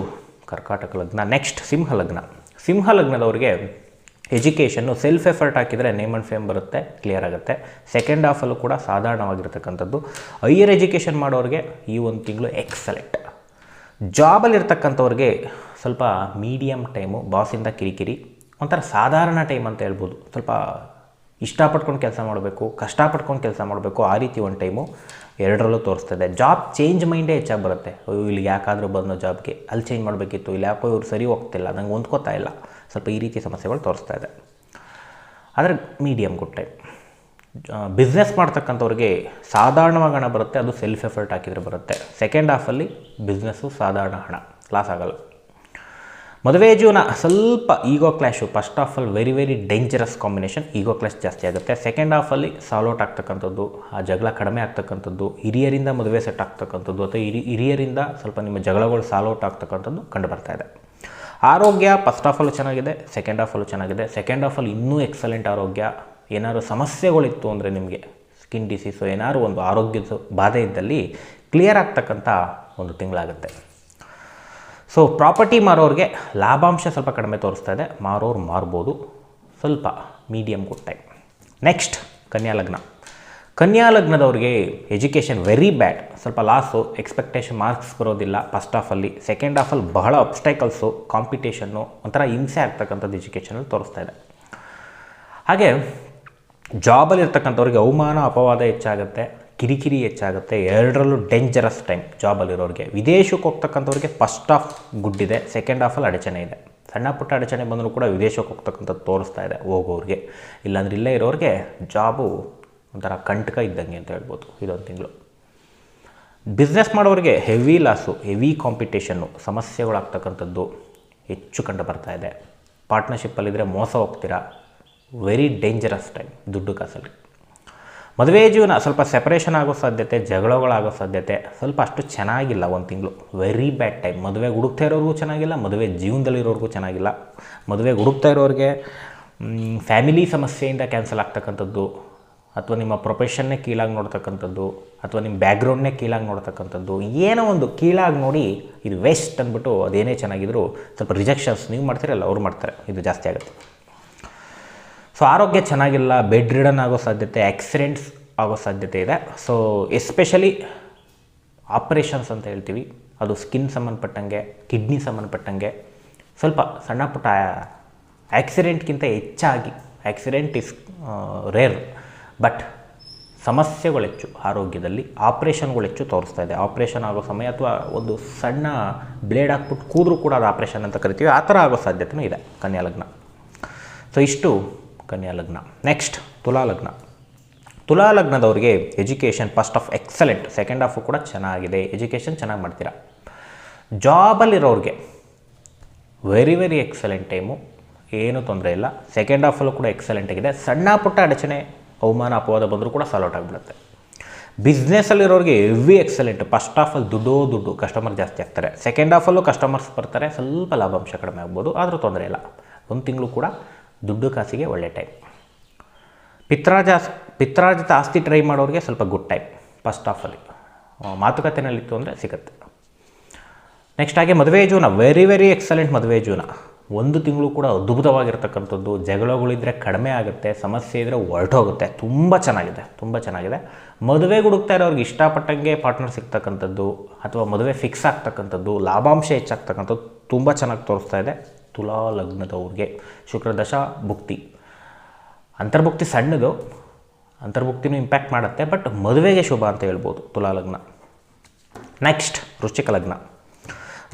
ಕರ್ಕಾಟಕ ಲಗ್ನ. ನೆಕ್ಸ್ಟ್ ಸಿಂಹ ಲಗ್ನ. ಸಿಂಹ ಲಗ್ನದವ್ರಿಗೆ ಎಜುಕೇಷನ್ನು ಸೆಲ್ಫ್ ಎಫರ್ಟ್ ಹಾಕಿದರೆ ನೇಮ್ ಆ್ಯಂಡ್ ಫೇಮ್ ಬರುತ್ತೆ ಕ್ಲಿಯರ್ ಆಗುತ್ತೆ. ಸೆಕೆಂಡ್ ಹಾಫಲ್ಲೂ ಕೂಡ ಸಾಧಾರಣವಾಗಿರ್ತಕ್ಕಂಥದ್ದು. ಹೈಯರ್ ಎಜುಕೇಷನ್ ಮಾಡೋರಿಗೆ ಈ ಒಂದು ತಿಂಗಳು ಎಕ್ಸಲೆಂಟ್ ಜಾಬಲ್ಲಿರ್ತಕ್ಕಂಥವ್ರಿಗೆ ಸ್ವಲ್ಪ ಮೀಡಿಯಮ್ ಟೈಮು ಬಾಸಿಂದ ಕಿರಿಕಿರಿ. ಒಂಥರ ಸಾಧಾರಣ ಟೈಮ್ ಅಂತ ಹೇಳ್ಬೋದು. ಸ್ವಲ್ಪ ಇಷ್ಟಪಟ್ಕೊಂಡು ಕೆಲಸ ಮಾಡಬೇಕು, ಕಷ್ಟಪಟ್ಕೊಂಡು ಕೆಲಸ ಮಾಡಬೇಕು, ಆ ರೀತಿ ಒಂದು ಟೈಮು ಎರಡರಲ್ಲೂ ತೋರಿಸ್ತದೆ. ಜಾಬ್ ಚೇಂಜ್ ಮೈಂಡೇ ಹೆಚ್ಚಾಗಿ ಬರುತ್ತೆ. ಇಲ್ಲಿ ಯಾಕಾದರೂ ಬಂದೋ ಜಾಬ್ಗೆ ಅಲ್ಲಿ ಚೇಂಜ್ ಮಾಡಬೇಕಿತ್ತು, ಇಲ್ಲಿ ಯಾಕೋ ಇವ್ರು ಸರಿ ಹೋಗ್ತಿಲ್ಲ, ನಂಗೆ ಹೊಂದ್ಕೋತಾ ಇಲ್ಲ. ಸ್ವಲ್ಪ ಈ ರೀತಿ ಸಮಸ್ಯೆಗಳು ತೋರಿಸ್ತಾ ಇದೆ. ಆದರೆ ಮೀಡಿಯಮ್ ಗುಡ್ ಟೈಮ್ ಬಿಸ್ನೆಸ್ ಮಾಡ್ತಕ್ಕಂಥವ್ರಿಗೆ ಸಾಧಾರಣವಾಗಿ ಹಣ ಬರುತ್ತೆ, ಅದು ಸೆಲ್ಫ್ ಎಫರ್ಟ್ ಹಾಕಿದರೆ ಬರುತ್ತೆ. ಸೆಕೆಂಡ್ ಹಾಫಲ್ಲಿ ಬಿಸ್ನೆಸ್ಸು ಸಾಧಾರಣ ಹಣ. ಲಾಸ್ ಆಗಲ್ಲ. ಮದುವೆ ಜೀವನ, ಸ್ವಲ್ಪ ego clash first all very very dangerous combination ego clash ಜಾಸ್ತಿ ಆಗುತ್ತೆ. ಸೆಕೆಂಡ್ ಹಾಫಲ್ಲಿ ಸಾಲೋಟ್ ಆಗ್ತಕ್ಕಂಥದ್ದು, ಆ ಜಗಳ ಕಡಿಮೆ ಆಗ್ತಕ್ಕಂಥದ್ದು, ಹಿರಿಯರಿಂದ ಮದುವೆ ಸೆಟ್ ಆಗ್ತಕ್ಕಂಥದ್ದು ಅಥವಾ ಹಿರಿ, ಹಿರಿಯರಿಂದ ಸ್ವಲ್ಪ ನಿಮ್ಮ ಜಗಳಗಳು ಸಾಲೋಟ್ ಆಗ್ತಕ್ಕಂಥದ್ದು ಕಂಡು ಬರ್ತಾ ಇದೆ. ಆರೋಗ್ಯ ಫಸ್ಟ್ ಆಲ್ ಚೆನ್ನಾಗಿದೆ ಸೆಕೆಂಡ್ ಹಾಫಲ್ಲೂ ಚೆನ್ನಾಗಿದೆ. ಸೆಕೆಂಡ್ ಹಾಫಲ್ಲಿ ಇನ್ನೂ ಎಕ್ಸಲೆಂಟ್ ಆರೋಗ್ಯ. ಏನಾದರೂ ಸಮಸ್ಯೆಗಳಿತ್ತು ಅಂದರೆ ನಿಮಗೆ ಸ್ಕಿನ್ ಡಿಸೀಸು ಏನಾದರೂ ಒಂದು ಆರೋಗ್ಯದ ಬಾಧೆ ಇದ್ದಲ್ಲಿ ಕ್ಲಿಯರ್ ಆಗ್ತಕ್ಕಂಥ ಒಂದು ತಿಂಗಳಾಗುತ್ತೆ. ಸೊ ಪ್ರಾಪರ್ಟಿ ಮಾರೋರಿಗೆ ಲಾಭಾಂಶ ಸ್ವಲ್ಪ ಕಡಿಮೆ ತೋರಿಸ್ತಾ ಇದೆ. ಮಾರೋರು ಮಾರ್ಬೋದು. ಸ್ವಲ್ಪ ಮೀಡಿಯಮ್ ಗುಡ್ ಟೈಮ್ ನೆಕ್ಸ್ಟ್ ಕನ್ಯಾ ಲಗ್ನ. ಕನ್ಯಾ ಲಗ್ನದವ್ರಿಗೆ ಎಜುಕೇಷನ್ ವೆರಿ ಬ್ಯಾಡ್ ಸ್ವಲ್ಪ ಲಾಸು ಎಕ್ಸ್ಪೆಕ್ಟೇಷನ್ ಮಾರ್ಕ್ಸ್ ಬರೋದಿಲ್ಲ ಫಸ್ಟ್ ಹಾಫಲ್ಲಿ ಸೆಕೆಂಡ್ ಹಾಫಲ್ಲಿ ಬಹಳ ಅಬ್ಸ್ಟೈಕಲ್ಸು ಕಾಂಪಿಟೇಷನ್ನು ಒಂಥರ ಹಿಂಸೆ ಆಗ್ತಕ್ಕಂಥದ್ದು ಎಜುಕೇಷನಲ್ಲಿ ತೋರಿಸ್ತಾ ಇದೆ. ಹಾಗೆ ಜಾಬಲ್ಲಿ ಇರ್ತಕ್ಕಂಥವ್ರಿಗೆ ಅವಮಾನ, ಅಪವಾದ ಹೆಚ್ಚಾಗುತ್ತೆ. ಕಿರಿಕಿರಿ ಹೆಚ್ಚಾಗುತ್ತೆ. ಎರಡರಲ್ಲೂ ಡೇಂಜರಸ್ ಟೈಮ್ ಜಾಬಲ್ಲಿರೋರಿಗೆ ವಿದೇಶಕ್ಕೆ ಹೋಗ್ತಕ್ಕಂಥವ್ರಿಗೆ ಫಸ್ಟ್ ಆಫ್ ಗುಡ್ ಇದೆ ಸೆಕೆಂಡ್ ಆಫಲ್ಲಿ ಅಡಚಣೆ ಇದೆ. ಸಣ್ಣ ಪುಟ್ಟ ಅಡಚಣೆ ಬಂದರೂ ಕೂಡ ವಿದೇಶಕ್ಕೆ ಹೋಗ್ತಕ್ಕಂಥದ್ದು ತೋರಿಸ್ತಾ ಇದೆ ಹೋಗೋರಿಗೆ. ಇಲ್ಲಾಂದ್ರೆ ಇಲ್ಲೇ ಇರೋರಿಗೆ ಜಾಬು ಒಂಥರ ಕಂಟಕ ಇದ್ದಂಗೆ ಅಂತ ಹೇಳ್ಬೋದು ಇದೊಂದು ತಿಂಗಳು. ಬಿಸ್ನೆಸ್ ಮಾಡೋರಿಗೆ ಹೆವಿ ಲಾಸು ಹೆವಿ ಕಾಂಪಿಟೇಷನ್ನು ಸಮಸ್ಯೆಗಳಾಗ್ತಕ್ಕಂಥದ್ದು ಹೆಚ್ಚು ಕಂಡು ಬರ್ತಾ ಇದೆ. ಪಾರ್ಟ್ನರ್ಶಿಪ್ಪಲ್ಲಿದ್ದರೆ ಮೋಸ ಹೋಗ್ತೀರಾ? ವೆರಿ ಡೇಂಜರಸ್ ಟೈಮ್ ದುಡ್ಡು ಕಾಸಲ್ಲಿ. ಮದುವೆ ಜೀವನ ಸ್ವಲ್ಪ ಸೆಪರೇಷನ್ ಆಗೋ ಸಾಧ್ಯತೆ, ಜಗಳಗಳಾಗೋ ಸಾಧ್ಯತೆ ಸ್ವಲ್ಪ ಅಷ್ಟು ಚೆನ್ನಾಗಿಲ್ಲ ಒಂದು ತಿಂಗಳು. ವೆರಿ ಬ್ಯಾಡ್ ಟೈಮ್ ಮದುವೆಗೆ ಹುಡುಕ್ತಾ ಇರೋರಿಗೂ ಚೆನ್ನಾಗಿಲ್ಲ, ಮದುವೆ ಜೀವನದಲ್ಲಿರೋರಿಗೂ ಚೆನ್ನಾಗಿಲ್ಲ. ಮದುವೆಗೆ ಹುಡುಕ್ತಾ ಇರೋರಿಗೆ ಫ್ಯಾಮಿಲಿ ಸಮಸ್ಯೆಯಿಂದ ಕ್ಯಾನ್ಸಲ್ ಆಗ್ತಕ್ಕಂಥದ್ದು, ಅಥವಾ ನಿಮ್ಮ ಪ್ರೊಫೆಷನ್ನೇ ಕೀಳಾಗಿ ನೋಡ್ತಕ್ಕಂಥದ್ದು, ಅಥವಾ ನಿಮ್ಮ ಬ್ಯಾಕ್ಗ್ರೌಂಡ್ನೇ ಕೀಳಾಗಿ ನೋಡ್ತಕ್ಕಂಥದ್ದು, ಏನೋ ಒಂದು ಕೀಳಾಗಿ ನೋಡಿ ಇದು ವೇಸ್ಟ್ ಅಂದ್ಬಿಟ್ಟು ಅದೇನೇ ಚೆನ್ನಾಗಿದ್ರು ಸ್ವಲ್ಪ ರಿಜೆಕ್ಷನ್ಸ್ ನೀವು ಮಾಡ್ತೀರಲ್ಲ, ಅವ್ರು ಮಾಡ್ತಾರೆ. ಇದು ಜಾಸ್ತಿ ಆಗುತ್ತೆ. ಸೊ ಆರೋಗ್ಯ ಚೆನ್ನಾಗಿಲ್ಲ ಬೆಡ್ ರಿಡನ್ ಆಗೋ ಸಾಧ್ಯತೆ ಆಕ್ಸಿಡೆಂಟ್ಸ್ ಆಗೋ ಸಾಧ್ಯತೆ ಇದೆ. ಸೊ ಎಸ್ಪೆಷಲಿ ಆಪ್ರೇಷನ್ಸ್ ಅಂತ ಹೇಳ್ತೀವಿ. ಅದು ಸ್ಕಿನ್ ಸಂಬಂಧಪಟ್ಟಂಗೆ ಕಿಡ್ನಿ ಸಂಬಂಧಪಟ್ಟಂಗೆ. ಸ್ವಲ್ಪ ಸಣ್ಣ ಪುಟ್ಟ ಆಕ್ಸಿಡೆಂಟ್ಗಿಂತ ಹೆಚ್ಚಾಗಿ ಆಕ್ಸಿಡೆಂಟ್ ಇಸ್ ರೇರ್ ಬಟ್ ಸಮಸ್ಯೆಗಳು ಹೆಚ್ಚು ಆರೋಗ್ಯದಲ್ಲಿ ಆಪ್ರೇಷನ್ಗಳು ಹೆಚ್ಚು ತೋರಿಸ್ತಾ ಇದೆ. ಆಪ್ರೇಷನ್ ಆಗೋ ಸಮಯ ಅಥವಾ ಒಂದು ಸಣ್ಣ ಬ್ಲೇಡ್ ಹಾಕ್ಬಿಟ್ಟು ಕೂದರೂ ಕೂಡ ಅದು ಆಪ್ರೇಷನ್ ಅಂತ ಕರಿತೀವಿ. ಆ ಥರ ಆಗೋ ಸಾಧ್ಯತೆಯೂ ಇದೆ ಕನ್ಯಾಲಗ್ನ ಸೊ ಇಷ್ಟು. ಕನ್ಯಾ ಲಗ್ನ. ನೆಕ್ಸ್ಟ್ ತುಲಾ ಲಗ್ನ. ತುಲಾ ಲಗ್ನದವ್ರಿಗೆ education first half excellent second half ಕೂಡ ಚೆನ್ನಾಗಿದೆ. ಎಜುಕೇಷನ್ ಚೆನ್ನಾಗಿ ಮಾಡ್ತೀರಾ? ಜಾಬಲ್ಲಿರೋರಿಗೆ ವೆರಿ ವೆರಿ ಎಕ್ಸಲೆಂಟ್ ಟೈಮು ಏನೂ ತೊಂದರೆ ಇಲ್ಲ. ಸೆಕೆಂಡ್ ಹಾಫಲ್ಲೂ ಕೂಡ ಎಕ್ಸಲೆಂಟ್ ಆಗಿದೆ. ಸಣ್ಣ ಪುಟ್ಟ ಅಡಚಣೆ, ಅವಮಾನ, ಅಪವಾದ ಬಂದರೂ ಕೂಡ ಸಾಲ್ಔಟ್ ಆಗಿಬಿಡುತ್ತೆ. ಬಿಸ್ನೆಸ್ಸಲ್ಲಿರೋರಿಗೆ ಹೆವಿ ಎಕ್ಸಲೆಂಟ್ ಫಸ್ಟ್ ಹಾಫಲ್ಲಿ ದುಡ್ಡೋ ದುಡ್ಡು ಕಸ್ಟಮರ್ ಜಾಸ್ತಿ ಆಗ್ತಾರೆ. ಸೆಕೆಂಡ್ ಹಾಫಲ್ಲೂ ಕಸ್ಟಮರ್ಸ್ ಬರ್ತಾರೆ, ಸ್ವಲ್ಪ ಲಾಭಾಂಶ ಕಡಿಮೆ ಆಗ್ಬೋದು, ಆದರೂ ತೊಂದರೆ ಇಲ್ಲ. ಒಂದು ತಿಂಗಳು ಕೂಡ ದುಡ್ಡು ಕಾಸಿಗೆ ಒಳ್ಳೆ ಟೈಪ್ ಪಿತ್ರಾಜ ಪಿತ್ರಾರ್ಜಿತ ಆಸ್ತಿ ಟ್ರೈ ಮಾಡೋರಿಗೆ ಸ್ವಲ್ಪ ಗುಡ್ ಟೈಪ್ ಫಸ್ಟ್ ಆಫಲ್ಲಿ ಮಾತುಕತೆನಲ್ಲಿತ್ತು ಅಂದರೆ ಸಿಗುತ್ತೆ. ನೆಕ್ಸ್ಟ್ ಹಾಗೆ ಮದುವೆ ಜೀವನ ವೆರಿ ವೆರಿ ಎಕ್ಸಲೆಂಟ್ ಮದುವೆ ಜೀವನ. ಒಂದು ತಿಂಗಳು ಕೂಡ ಅದ್ಭುತವಾಗಿರ್ತಕ್ಕಂಥದ್ದು ಜಗಳಗಳಿದ್ದರೆ ಕಡಿಮೆ ಆಗುತ್ತೆ, ಸಮಸ್ಯೆ ಇದ್ದರೆ ಹೊರಟೋಗುತ್ತೆ ತುಂಬ ಚೆನ್ನಾಗಿದೆ ತುಂಬ ಚೆನ್ನಾಗಿದೆ. ಮದುವೆ ಹುಡುಕ್ತಾ ಇರೋರಿಗೆ ಇಷ್ಟಪಟ್ಟಂಗೆ ಪಾರ್ಟ್ನರ್ ಸಿಗ್ತಕ್ಕಂಥದ್ದು, ಅಥವಾ ಮದುವೆ ಫಿಕ್ಸ್ ಆಗ್ತಕ್ಕಂಥದ್ದು, ಲಾಭಾಂಶ ಹೆಚ್ಚಾಗ್ತಕ್ಕಂಥದ್ದು ತುಂಬ ಚೆನ್ನಾಗಿ ತೋರಿಸ್ತಾ ಇದೆ. ತುಲಾ ಲಗ್ನದವ್ರಿಗೆ. ಶುಕ್ರ ದಶ ಭುಕ್ತಿ. ಅಂತರ್ಭುಕ್ತಿ ಸಣ್ಣದು, ಅಂತರ್ಭುಕ್ತಿನೂ ಇಂಪ್ಯಾಕ್ಟ್ ಮಾಡುತ್ತೆ ಬಟ್ ಮದುವೆಗೆ ಶುಭ ಅಂತ ಹೇಳ್ಬೋದು ತುಲಾ ಲಗ್ನ. ನೆಕ್ಸ್ಟ್ ವೃಶ್ಚಿಕ ಲಗ್ನ.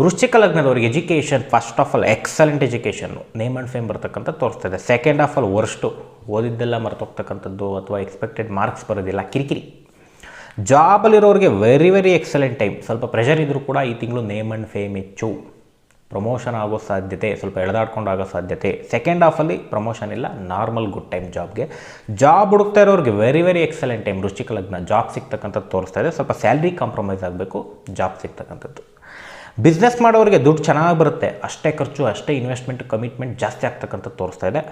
ವೃಶ್ಚಿಕ ಲಗ್ನದವ್ರಿಗೆ education first of all excellent education name and fame ಬರ್ತಕ್ಕಂಥ ತೋರಿಸ್ತದೆ. ಸೆಕೆಂಡ್ ಆಫ್ ಆಲ್ ವರ್ಸ್ಟು ಓದಿದ್ದೆಲ್ಲ ಮರ್ತೋಗ್ತಕ್ಕಂಥದ್ದು ಅಥವಾ ಎಕ್ಸ್ಪೆಕ್ಟೆಡ್ ಮಾರ್ಕ್ಸ್ ಬರೋದಿಲ್ಲ, ಕಿರಿಕಿರಿ. ಜಾಬಲ್ಲಿರೋರಿಗೆ ವೆರಿ ವೆರಿ ಎಕ್ಸಲೆಂಟ್ ಟೈಮ್ ಸ್ವಲ್ಪ ಪ್ರೆಷರ್ ಇದ್ದರೂ ಕೂಡ ಈ ತಿಂಗಳು ನೇಮ್ ಆ್ಯಂಡ್ ಫೇಮ್ ಹೆಚ್ಚು. ಪ್ರಮೋಷನ್ ಆಗೋ ಸಾಧ್ಯತೆ, ಸ್ವಲ್ಪ ಎಳೆದಾಡ್ಕೊಂಡು ಆಗೋ ಸಾಧ್ಯತೆ ಸೆಕೆಂಡ್ ಹಾಫಲ್ಲಿ ಪ್ರಮೋಷನ್ ಇಲ್ಲ ನಾರ್ಮಲ್ ಗುಡ್ ಟೈಮ್ ಜಾಬ್ಗೆ ಜಾಬ್ ಹುಡುಕ್ತಾ ಇರೋರಿಗೆ ವೆರಿ ವೆರಿ ಎಕ್ಸಲೆಂಟ್ ಟೈಮ್ ವೃಶ್ಚಿಕ ಲಗ್ನ ಜಾಬ್ ಸಿಗ್ತಕ್ಕಂಥದ್ದು ತೋರಿಸ್ತಾ ಇದೆ. ಸ್ವಲ್ಪ ಸ್ಯಾಲ್ರಿ ಕಾಂಪ್ರಮೈಸ್ ಆಗಬೇಕು ಜಾಬ್ ಸಿಗ್ತಕ್ಕಂಥದ್ದು. ಬಿಸ್ನೆಸ್ ಮಾಡೋರಿಗೆ ದುಡ್ಡು ಚೆನ್ನಾಗಿ ಬರುತ್ತೆ. ಅಷ್ಟೇ ಖರ್ಚು, ಅಷ್ಟೇ ಇನ್ವೆಸ್ಟ್ಮೆಂಟ್ ಕಮಿಟ್ಮೆಂಟ್ ಜಾಸ್ತಿ ಆಗ್ತಕ್ಕಂಥದ್ದು ತೋರಿಸ್ತಾ ಇದೆ.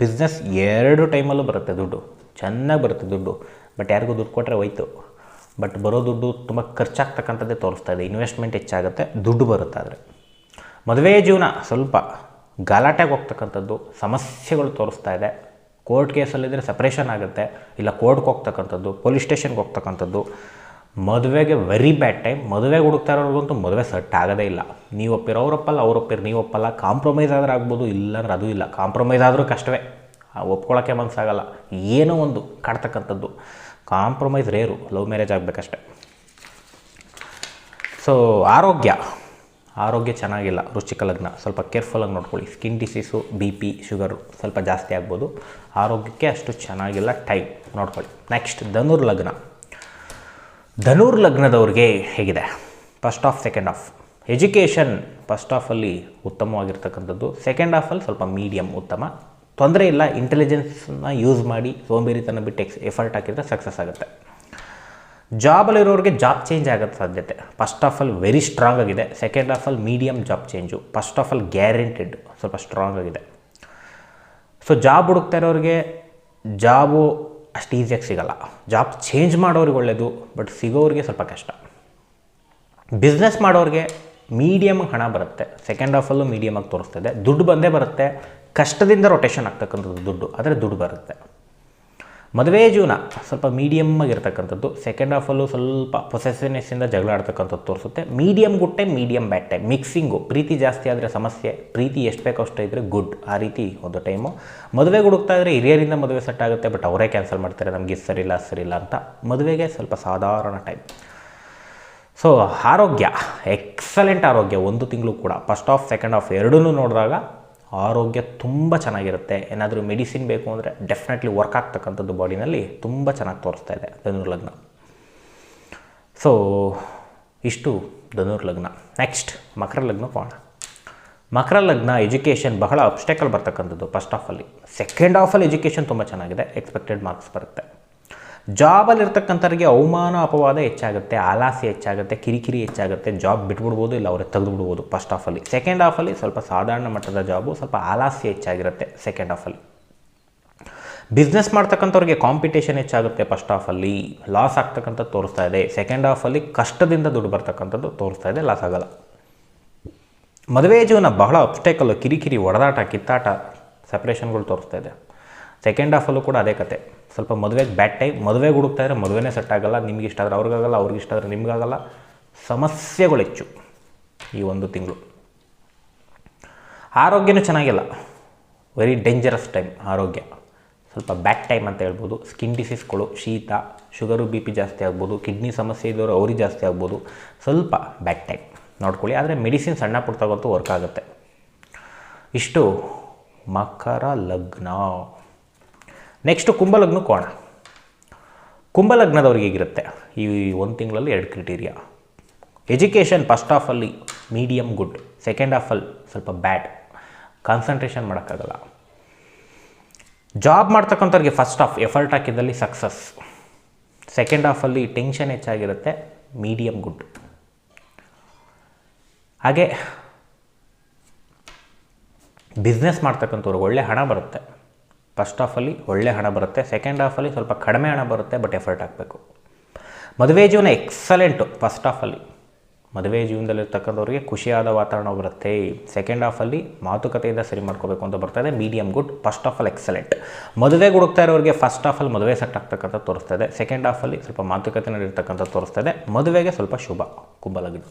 ಬಿಸ್ನೆಸ್ ಎರಡು ಟೈಮಲ್ಲೂ ಬರುತ್ತೆ ದುಡ್ಡು. ಚೆನ್ನಾಗಿ ಬರುತ್ತೆ ದುಡ್ಡು. ಬಟ್ ಯಾರಿಗೂ ದುಡ್ಡು ಕೊಟ್ಟರೆ ಹೋಯ್ತು. ಬಟ್ ಬರೋ ದುಡ್ಡು ತುಂಬ ಖರ್ಚಾಗ್ತಕ್ಕಂಥದ್ದೇ ತೋರಿಸ್ತಾ ಇದೆ. ಇನ್ವೆಸ್ಟ್ಮೆಂಟ್ ಹೆಚ್ಚಾಗುತ್ತೆ, ದುಡ್ಡು ಬರುತ್ತೆ ಆದರೆ. ಮದುವೆ ಜೀವನ ಸ್ವಲ್ಪ ಗಲಾಟೆಗೆ ಹೋಗ್ತಕ್ಕಂಥದ್ದು ಸಮಸ್ಯೆಗಳು ತೋರಿಸ್ತಾ ಇದೆ. ಕೋರ್ಟ್ ಕೇಸಲ್ಲಿದ್ದರೆ ಸಪ್ರೇಷನ್ ಆಗುತ್ತೆ. ಇಲ್ಲ ಕೋರ್ಟ್ಗೆ ಹೋಗ್ತಕ್ಕಂಥದ್ದು ಪೊಲೀಸ್ ಸ್ಟೇಷನ್ಗೆ ಹೋಗ್ತಕ್ಕಂಥದ್ದು. ಮದುವೆಗೆ ವೆರಿ ಬ್ಯಾಡ್ ಟೈಮ್ ಮದುವೆಗೆ ಹುಡುಕ್ತಾ ಇರೋರ್ಗಂತೂ ಮದುವೆ ಸೆಟ್ ಆಗೋದೇ ಇಲ್ಲ. ನೀವು ಒಪ್ಪಿರೋ ಅವರೊಪ್ಪಲ್ಲ ಅವ್ರೊಪ್ಪಿರೋ ನೀವು ಒಪ್ಪಲ್ಲ. ಕಾಂಪ್ರಮೈಸ್ ಆದ್ರೆ ಆಗ್ಬೋದು, ಇಲ್ಲಾಂದ್ರೆ ಅದು ಇಲ್ಲ. ಕಾಂಪ್ರಮೈಸ್ ಆದರೂ ಕಷ್ಟವೇ. ಒಪ್ಕೊಳ್ಳೋಕ್ಕೆ ಮನಸ್ಸಾಗಲ್ಲ ಏನೋ ಒಂದು ಕಾಡ್ತಕ್ಕಂಥದ್ದು. ಕಾಂಪ್ರಮೈಸ್ ರೇರು ಲವ್ ಮ್ಯಾರೇಜ್ ಆಗಬೇಕಷ್ಟೆ. ಸೊ ಆರೋಗ್ಯ. ಆರೋಗ್ಯ ಚೆನ್ನಾಗಿಲ್ಲ, ವೃಶ್ಚಿಕ ಲಗ್ನ, ಸ್ವಲ್ಪ ಕೇರ್ಫುಲ್ಲಾಗಿ ನೋಡ್ಕೊಳ್ಳಿ. Skin disease B P sugar ಸ್ವಲ್ಪ ಜಾಸ್ತಿ ಆಗ್ಬೋದು. ಆರೋಗ್ಯಕ್ಕೆ ಅಷ್ಟು ಚೆನ್ನಾಗಿಲ್ಲ ಟೈಮ್ ನೋಡ್ಕೊಳ್ಳಿ. ನೆಕ್ಸ್ಟ್ ಧನುರ್ ಲಗ್ನ. ಧನುರ್ ಲಗ್ನದವ್ರಿಗೆ ಹೇಗಿದೆ? First half second half education first ಆಫಲ್ಲಿ ಉತ್ತಮವಾಗಿರ್ತಕ್ಕಂಥದ್ದು. ಸೆಕೆಂಡ್ ಆಫಲ್ಲಿ ಸ್ವಲ್ಪ ಮೀಡಿಯಮ್ ಉತ್ತಮ. ತೊಂದರೆ ಇಲ್ಲ ಇಂಟೆಲಿಜೆನ್ಸ್ನ ಯೂಸ್ ಮಾಡಿ, ಸೋಂಬೇರಿತನ ಬಿಟ್ಟು ಎಕ್ಸ್ ಎಫರ್ಟ್ ಹಾಕಿದರೆ ಸಕ್ಸಸ್ ಆಗುತ್ತೆ. ಜಾಬಲ್ಲಿರೋರಿಗೆ ಜಾಬ್ ಚೇಂಜ್ ಆಗೋದು ಸಾಧ್ಯತೆ. First half all very strong ಆಗಿದೆ. Second half all medium job change first half all guaranteed ಸ್ವಲ್ಪ ಸ್ಟ್ರಾಂಗ್ ಆಗಿದೆ. ಸೊ ಜಾಬ್ ಹುಡುಕ್ತಾ ಇರೋರಿಗೆ ಜಾಬು ಅಷ್ಟು ಈಸಿಯಾಗಿ ಸಿಗಲ್ಲ. ಜಾಬ್ ಚೇಂಜ್ ಮಾಡೋರಿಗೆ ಒಳ್ಳೆಯದು ಬಟ್ ಸಿಗೋರಿಗೆ ಸ್ವಲ್ಪ ಕಷ್ಟ. ಬಿಸ್ನೆಸ್ ಮಾಡೋರಿಗೆ ಮೀಡಿಯಮ್ ಹಣ ಬರುತ್ತೆ. ಸೆಕೆಂಡ್ ಆಫಲ್ಲೂ ಮೀಡಿಯಮಾಗಿ ತೋರಿಸ್ತದೆ ದುಡ್ಡು ಬಂದೇ ಬರುತ್ತೆ. ಕಷ್ಟದಿಂದ ರೊಟೇಷನ್ ಆಗ್ತಕ್ಕಂಥದ್ದು ದುಡ್ಡು. ಆದರೆ ದುಡ್ಡು ಬರುತ್ತೆ. ಮದುವೆ ಜೀವನ ಸ್ವಲ್ಪ ಮೀಡಿಯಮ್ ಆಗಿರ್ತಕ್ಕಂಥದ್ದು. ಸೆಕೆಂಡ್ ಹಾಫಲ್ಲೂ ಸ್ವಲ್ಪ ಪೊಸೆಸಿವ್ನೆಸ್ಸಿಂದ ಜಗಳ ಆಡ್ತಕ್ಕಂಥದ್ದು ತೋರಿಸುತ್ತೆ. ಮೀಡಿಯಮ್ ಗುಟ್ಟೆ ಮೀಡಿಯಮ್ ಬ್ಯಾಡ್ ಟೈಮ್ ಮಿಕ್ಸಿಂಗು ಪ್ರೀತಿ ಜಾಸ್ತಿ ಆದರೆ ಸಮಸ್ಯೆ. ಪ್ರೀತಿ ಎಷ್ಟು ಬೇಕೋ ಅಷ್ಟು ಇದ್ದರೆ ಗುಡ್ ಆ ರೀತಿ ಒಂದು ಟೈಮು ಮದುವೆಗೆ ಹುಡುಕ್ತಾ ಇದ್ದರೆ ಹಿರಿಯರಿಂದ ಮದುವೆ ಸೆಟ್ ಆಗುತ್ತೆ ಬಟ್ ಅವರೇ ಕ್ಯಾನ್ಸಲ್ ಮಾಡ್ತಾರೆ. ನಮಗೆ ಇದು ಸರಿ ಇಲ್ಲ ಅಂತ ಮದುವೆಗೆ ಸ್ವಲ್ಪ ಸಾಧಾರಣ ಟೈಮ್ ಸೊ ಆರೋಗ್ಯ. ಎಕ್ಸಲೆಂಟ್ ಆರೋಗ್ಯ. ಒಂದು ತಿಂಗಳು ಕೂಡ. ಫಸ್ಟ್ ಆಫ್ ಸೆಕೆಂಡ್ ಆಫ್ ಎರಡೂ ನೋಡಿದಾಗ ಆರೋಗ್ಯ ತುಂಬ ಚೆನ್ನಾಗಿರುತ್ತೆ. ಏನಾದರೂ ಮೆಡಿಸಿನ್ ಬೇಕು ಅಂದರೆ ಡೆಫಿನೆಟ್ಲಿ ವರ್ಕ್ ಆಗ್ತಕ್ಕಂಥದ್ದು ಬಾಡಿನಲ್ಲಿ ತುಂಬ ಚೆನ್ನಾಗಿ ತೋರಿಸ್ತಾ ಇದೆ ಧನುರ್ಲಗ್ನ. ಸೊ ಇಷ್ಟು ಧನುರ್ಲಗ್ನ. ನೆಕ್ಸ್ಟ್ ಮಕರ ಲಗ್ನ ಕೋಣ. ಮಕರ ಲಗ್ನ ಎಜುಕೇಷನ್ ಬಹಳ ಅಬ್ಸ್ಟೆಕಲ್ ಬರ್ತಕ್ಕಂಥದ್ದು ಫಸ್ಟ್ ಹಾಫಲ್ಲಿ ಸೆಕೆಂಡ್ ಹಾಫಲ್ಲಿ ಎಜುಕೇಷನ್ ತುಂಬ ಚೆನ್ನಾಗಿದೆ. ಎಕ್ಸ್ಪೆಕ್ಟೆಡ್ ಮಾರ್ಕ್ಸ್ ಬರುತ್ತೆ. ಜಾಬಲ್ಲಿರ್ತಕ್ಕಂಥವ್ರಿಗೆ ಅವಮಾನ, ಅಪವಾದ ಹೆಚ್ಚಾಗುತ್ತೆ, ಆಲಾಸೆ ಹೆಚ್ಚಾಗುತ್ತೆ, ಕಿರಿಕಿರಿ ಹೆಚ್ಚಾಗುತ್ತೆ, ಜಾಬ್ ಬಿಟ್ಬಿಡ್ಬೋದು ಇಲ್ಲ ಅವರೇ ತೆಗೆದುಬಿಡ್ಬೋದು ಫಸ್ಟ್ ಹಾಫಲ್ಲಿ ಸೆಕೆಂಡ್ ಆಫಲ್ಲಿ ಸ್ವಲ್ಪ ಸಾಧಾರಣ ಮಟ್ಟದ ಜಾಬು, ಸ್ವಲ್ಪ ಆಲಾಸಿ ಹೆಚ್ಚಾಗಿರುತ್ತೆ ಸೆಕೆಂಡ್ ಆಫಲ್ಲಿ ಬಿಸ್ನೆಸ್ ಮಾಡ್ತಕ್ಕಂಥವ್ರಿಗೆ ಕಾಂಪಿಟೇಷನ್ ಹೆಚ್ಚಾಗುತ್ತೆ ಫಸ್ಟ್ ಆಫಲ್ಲಿ ಲಾಸ್ ಆಗ್ತಕ್ಕಂಥದ್ದು ತೋರಿಸ್ತಾ ಇದೆ. ಸೆಕೆಂಡ್ ಆಫಲ್ಲಿ ಕಷ್ಟದಿಂದ ದುಡ್ಡು ಬರ್ತಕ್ಕಂಥದ್ದು ತೋರಿಸ್ತಾ ಇದೆ ಲಾಸ್ ಆಗಲ್ಲ. ಮದುವೆ ಜೀವನ ಬಹಳ ಅಪ್ಸ್ಟೇಕಲ್ಲು ಕಿರಿಕಿರಿ, ಒಡೆದಾಟ, ಕಿತ್ತಾಟ ಸಪ್ರೇಷನ್ಗಳು ತೋರಿಸ್ತಾ ಇದೆ. ಸೆಕೆಂಡ್ ಆಫಲ್ಲೂ ಕೂಡ ಅದೇ ಕತೆ. ಸ್ವಲ್ಪ ಮದುವೆಗೆ ಬ್ಯಾಡ್ ಟೈಮ್ ಮದುವೆಗೆ ಹುಡುಕ್ತಾ ಇದ್ರೆ ಮದುವೆನೇ ಸೆಟ್ ಆಗಲ್ಲ, ನಿಮ್ಗೆ ಇಷ್ಟ ಆದರೆ ಅವ್ರಿಗಾಗಲ್ಲ, ಅವ್ರಿಗೆ ಇಷ್ಟ ಆದರೆ ನಿಮಗಾಗಲ್ಲ. ಸಮಸ್ಯೆಗಳು ಹೆಚ್ಚು ಈ ಒಂದು ತಿಂಗಳು. ಆರೋಗ್ಯನೂ ಚೆನ್ನಾಗಿಲ್ಲ. ವೆರಿ ಡೇಂಜರಸ್ ಟೈಮ್ ಆರೋಗ್ಯ. ಸ್ವಲ್ಪ ಬ್ಯಾಡ್ ಟೈಮ್ ಅಂತ ಹೇಳ್ಬೋದು. ಸ್ಕಿನ್ ಡಿಸೀಸ್ಗಳು ಶೀತ ಶುಗರು ಬಿ ಪಿ ಜಾಸ್ತಿ ಆಗ್ಬೋದು. ಕಿಡ್ನಿ ಸಮಸ್ಯೆ ಇದ್ದವರು ಅವ್ರಿಗೆ ಜಾಸ್ತಿ ಆಗ್ಬೋದು. ಸ್ವಲ್ಪ ಬ್ಯಾಡ್ ಟೈಮ್ ನೋಡ್ಕೊಳ್ಳಿ. ಆದರೆ ಮೆಡಿಸಿನ್ ಸಣ್ಣ ಪುಟ್ಟ ತಗೊಂತು ವರ್ಕ್ ಆಗುತ್ತೆ. ಇಷ್ಟು ಮಕರ ಲಗ್ನ. ನೆಕ್ಸ್ಟು ಕುಂಭಲಗ್ನ ಕೋಣ. ಕುಂಭಲಗ್ನದವ್ರಿಗೆ ಹೇಗಿರುತ್ತೆ? ಈ ಒಂದು ತಿಂಗಳಲ್ಲಿ ಎರಡು ಕ್ರಿಟೀರಿಯಾ ಎಜುಕೇಷನ್ ಫಸ್ಟ್ ಹಾಫಲ್ಲಿ ಮೀಡಿಯಮ್ ಗುಡ್ ಸೆಕೆಂಡ್ ಹಾಫಲ್ಲಿ ಸ್ವಲ್ಪ ಬ್ಯಾಡ್ ಕಾನ್ಸಂಟ್ರೇಷನ್ ಮಾಡೋಕ್ಕಾಗಲ್ಲ. ಜಾಬ್ ಮಾಡ್ತಕ್ಕಂಥವ್ರಿಗೆ ಫಸ್ಟ್ ಹಾಫ್ ಎಫರ್ಟ್ ಹಾಕಿದ್ದಲ್ಲಿ ಸಕ್ಸಸ್ ಸೆಕೆಂಡ್ ಹಾಫಲ್ಲಿ ಟೆನ್ಷನ್ ಹೆಚ್ಚಾಗಿರುತ್ತೆ ಮೀಡಿಯಮ್ ಗುಡ್ ಹಾಗೆ ಬಿಸ್ನೆಸ್ ಮಾಡ್ತಕ್ಕಂಥವ್ರಿಗೆ ಒಳ್ಳೆ ಹಣ ಬರುತ್ತೆ. ಫಸ್ಟ್ ಹಾಫಲ್ಲಿ ಒಳ್ಳೆ ಹಣ ಬರುತ್ತೆ ಸೆಕೆಂಡ್ ಹಾಫಲ್ಲಿ ಸ್ವಲ್ಪ ಕಡಿಮೆ ಹಣ ಬರುತ್ತೆ ಬಟ್ ಎಫರ್ಟ್ ಹಾಕಬೇಕು. ಮದುವೆ ಜೀವನ ಎಕ್ಸಲೆಂಟು ಫಸ್ಟ್ ಹಾಫಲ್ಲಿ ಮದುವೆ ಜೀವನದಲ್ಲಿರ್ತಕ್ಕಂಥವ್ರಿಗೆ ಖುಷಿಯಾದ ವಾತಾವರಣ ಬರುತ್ತೆ. ಸೆಕೆಂಡ್ ಹಾಫಲ್ಲಿ ಮಾತುಕತೆಯಿಂದ ಸರಿ ಮಾಡ್ಕೋಬೇಕು ಅಂತ ಬರ್ತದೆ medium good first half all excellent ಮದುವೆಗೆ ಹುಡುಕ್ತಾ ಇರೋರಿಗೆ ಫಸ್ಟ್ ಹಾಫಲ್ಲಿ ಮದುವೆ ಸೆಟ್ ಆಗ್ತಕ್ಕಂಥ ತೋರಿಸ್ತಾ ಇದೆ. ಸೆಕೆಂಡ್ ಹಾಫಲ್ಲಿ ಸ್ವಲ್ಪ ಮಾತುಕತೆ ನಡೆರ್ತಕ್ಕಂಥ ತೋರಿಸ್ತಾ ಇದೆ. ಮದುವೆಗೆ ಸ್ವಲ್ಪ ಶುಭ ಕುಂಭಲಗ್ನ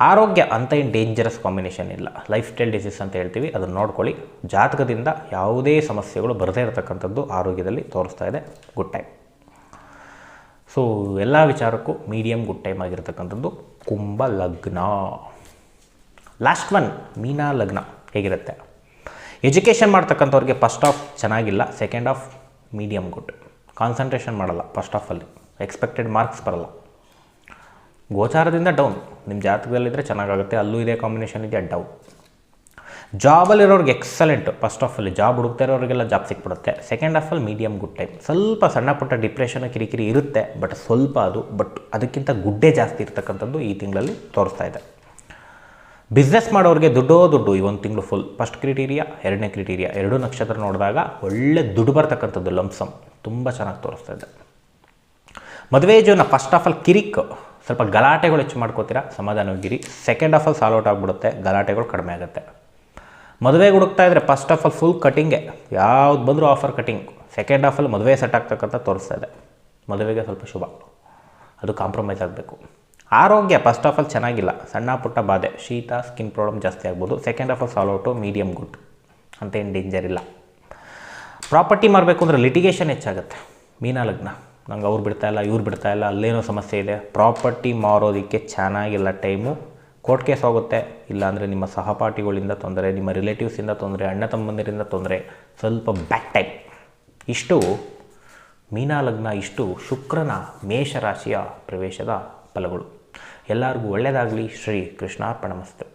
ಆರೋಗ್ಯ ಅಂತ ಏನು ಡೇಂಜರಸ್ ಕಾಂಬಿನೇಷನ್ ಇಲ್ಲ. ಲೈಫ್ ಸ್ಟೈಲ್ ಡಿಸೀಸ್ ಅಂತ ಹೇಳ್ತೀವಿ, ಅದನ್ನು ನೋಡ್ಕೊಳ್ಳಿ. ಜಾತಕದಿಂದ ಯಾವುದೇ ಸಮಸ್ಯೆಗಳು ಬರದೇ ಇರತಕ್ಕಂಥದ್ದು ಆರೋಗ್ಯದಲ್ಲಿ ತೋರಿಸ್ತಾ ಇದೆ. ಗುಡ್ ಟೈಮ್ ಸೊ ಎಲ್ಲ ವಿಚಾರಕ್ಕೂ ಮೀಡಿಯಮ್ ಗುಡ್ ಟೈಮ್ ಆಗಿರ್ತಕ್ಕಂಥದ್ದು ಕುಂಭ ಲಗ್ನ. ಲಾಸ್ಟ್ ಒನ್ ಮೀನಾ ಲಗ್ನ ಹೇಗಿರುತ್ತೆ? ಎಜುಕೇಷನ್ ಮಾಡ್ತಕ್ಕಂಥವ್ರಿಗೆ ಫಸ್ಟ್ ಆಫ್ ಚೆನ್ನಾಗಿಲ್ಲ second half medium good concentration ಮಾಡಲ್ಲ ಫಸ್ಟ್ ಆಫಲ್ಲಿ ಎಕ್ಸ್ಪೆಕ್ಟೆಡ್ ಮಾರ್ಕ್ಸ್ ಬರಲ್ಲ. ಗೋಚಾರದಿಂದ ಡೌನ್ ನಿಮ್ಮ ಜಾತಕದಲ್ಲಿದ್ದರೆ ಚೆನ್ನಾಗಾಗುತ್ತೆ. ಅಲ್ಲೂ ಇದೇ ಕಾಂಬಿನೇಷನ್ ಇದೆ down ಜಾಬಲ್ಲಿರೋರಿಗೆ excellent first half all job ಹುಡುಕ್ತಾ ಇರೋರಿಗೆಲ್ಲ ಜಾಬ್ ಸಿಕ್ಬಿಡುತ್ತೆ. Second half all medium good time ಸ್ವಲ್ಪ ಸಣ್ಣ ಪುಟ್ಟ ಡಿಪ್ರೆಷನ್ ಕಿರಿಕಿರಿ ಇರುತ್ತೆ ಬಟ್ ಸ್ವಲ್ಪ ಅದು ಬಟ್ ಅದಕ್ಕಿಂತ ಗುಡ್ಡೇ ಜಾಸ್ತಿ ಇರ್ತಕ್ಕಂಥದ್ದು ಈ ತಿಂಗಳಲ್ಲಿ ತೋರಿಸ್ತಾ ಇದೆ. ಬಿಸ್ನೆಸ್ ಮಾಡೋರಿಗೆ ದುಡ್ಡೋ ದುಡ್ಡು, ಈ ಒಂದು ತಿಂಗಳು ಫುಲ್ ಫಸ್ಟ್ ಕ್ರಿಟೀರಿಯಾ ಎರಡನೇ ಕ್ರಿಟೀರಿಯಾ ಎರಡೂ ನಕ್ಷತ್ರ ನೋಡಿದಾಗ ಒಳ್ಳೆ ದುಡ್ಡು ಬರ್ತಕ್ಕಂಥದ್ದು ಲಂಸಮ್ ತುಂಬ ಚೆನ್ನಾಗಿ ತೋರಿಸ್ತಾ ಇದೆ. ಮದುವೆ ಜೀವನ ಫಸ್ಟ್ ಆಫ್ ಆಲ್ ಕಿರಿಕ್. ಸ್ವಲ್ಪ ಗಲಾಟೆಗಳು ಹೆಚ್ಚು ಮಾಡ್ಕೋತೀರಾ? ಸಮಾಧಾನವಾಗಿರಿ ಸೆಕೆಂಡ್ ಆಫ್ ಆಲ್ ಸಾಲ್ ಆಗಿಬಿಡುತ್ತೆ. ಗಲಾಟೆಗಳು ಕಡಿಮೆ ಆಗುತ್ತೆ. ಮದುವೆಗೆ ಹುಡುಕ್ತಾ ಇದ್ದರೆ ಫಸ್ಟ್ ಆಫ್ ಆಲ್ ಫುಲ್ ಕಟಿಂಗೆ ಯಾವ್ದು ಬಂದರೂ ಆಫರ್ ಕಟಿಂಗ್ ಸೆಕೆಂಡ್ ಆಫಲ್ಲಿ ಮದುವೆ ಸೆಟ್ ಆಗ್ತಕ್ಕಂಥ ತೋರಿಸ್ತಾ ಇದೆ. ಮದುವೆಗೆ ಸ್ವಲ್ಪ ಶುಭ. ಅದು ಕಾಂಪ್ರಮೈಸ್ ಆಗಬೇಕು. ಆರೋಗ್ಯ ಫಸ್ಟ್ ಆಫ್ ಆಲ್ ಚೆನ್ನಾಗಿಲ್ಲ. ಸಣ್ಣ ಪುಟ್ಟ ಬಾಧೆ. ಶೀತ ಸ್ಕಿನ್ ಪ್ರಾಬ್ಲಮ್ ಜಾಸ್ತಿ ಆಗ್ಬೋದು. ಸೆಕೆಂಡ್ ಆಫ್ ಆಲ್ ಸಾಲ್ ಔಟು ಮೀಡಿಯಮ್ ಗುಡ್ ಅಂತೇನು ಡೇಂಜರ್ ಇಲ್ಲ. ಪ್ರಾಪರ್ಟಿ ಮಾಡಬೇಕು ಅಂದರೆ ಲಿಟಿಗೇಷನ್ ಹೆಚ್ಚಾಗುತ್ತೆ. ಮೀನಾ ಲಗ್ನ. ನಂಗೆ ಅವ್ರು ಬಿಡ್ತಾ ಇಲ್ಲ, ಇವ್ರು ಬಿಡ್ತಾ ಇಲ್ಲ, ಅಲ್ಲೇನೋ ಸಮಸ್ಯೆ ಇದೆ. ಪ್ರಾಪರ್ಟಿ ಮಾರೋದಕ್ಕೆ ಚೆನ್ನಾಗಿಲ್ಲ ಟೈಮು ಕೋರ್ಟ್ ಕೇಸ್ ಹೋಗುತ್ತೆ. ಇಲ್ಲಾಂದರೆ ನಿಮ್ಮ ಸಹಪಾಠಿಗಳಿಂದ ತೊಂದರೆ, ನಿಮ್ಮ ರಿಲೇಟಿವ್ಸಿಂದ ತೊಂದರೆ, ಅಣ್ಣ ತಮ್ಮಂದಿರಿಂದ ತೊಂದರೆ, ಸ್ವಲ್ಪ ಬ್ಯಾಕ್ ಟೈಮ್ ಇಷ್ಟು ಮೀನಾ ಲಗ್ನ, ಇಷ್ಟು ಶುಕ್ರನ ಮೇಷರಾಶಿಯ ಪ್ರವೇಶದ ಫಲಗಳು. ಎಲ್ಲರಿಗೂ ಒಳ್ಳೆಯದಾಗಲಿ ಶ್ರೀ ಕೃಷ್ಣಾರ್ಪಣಮಸ್ತು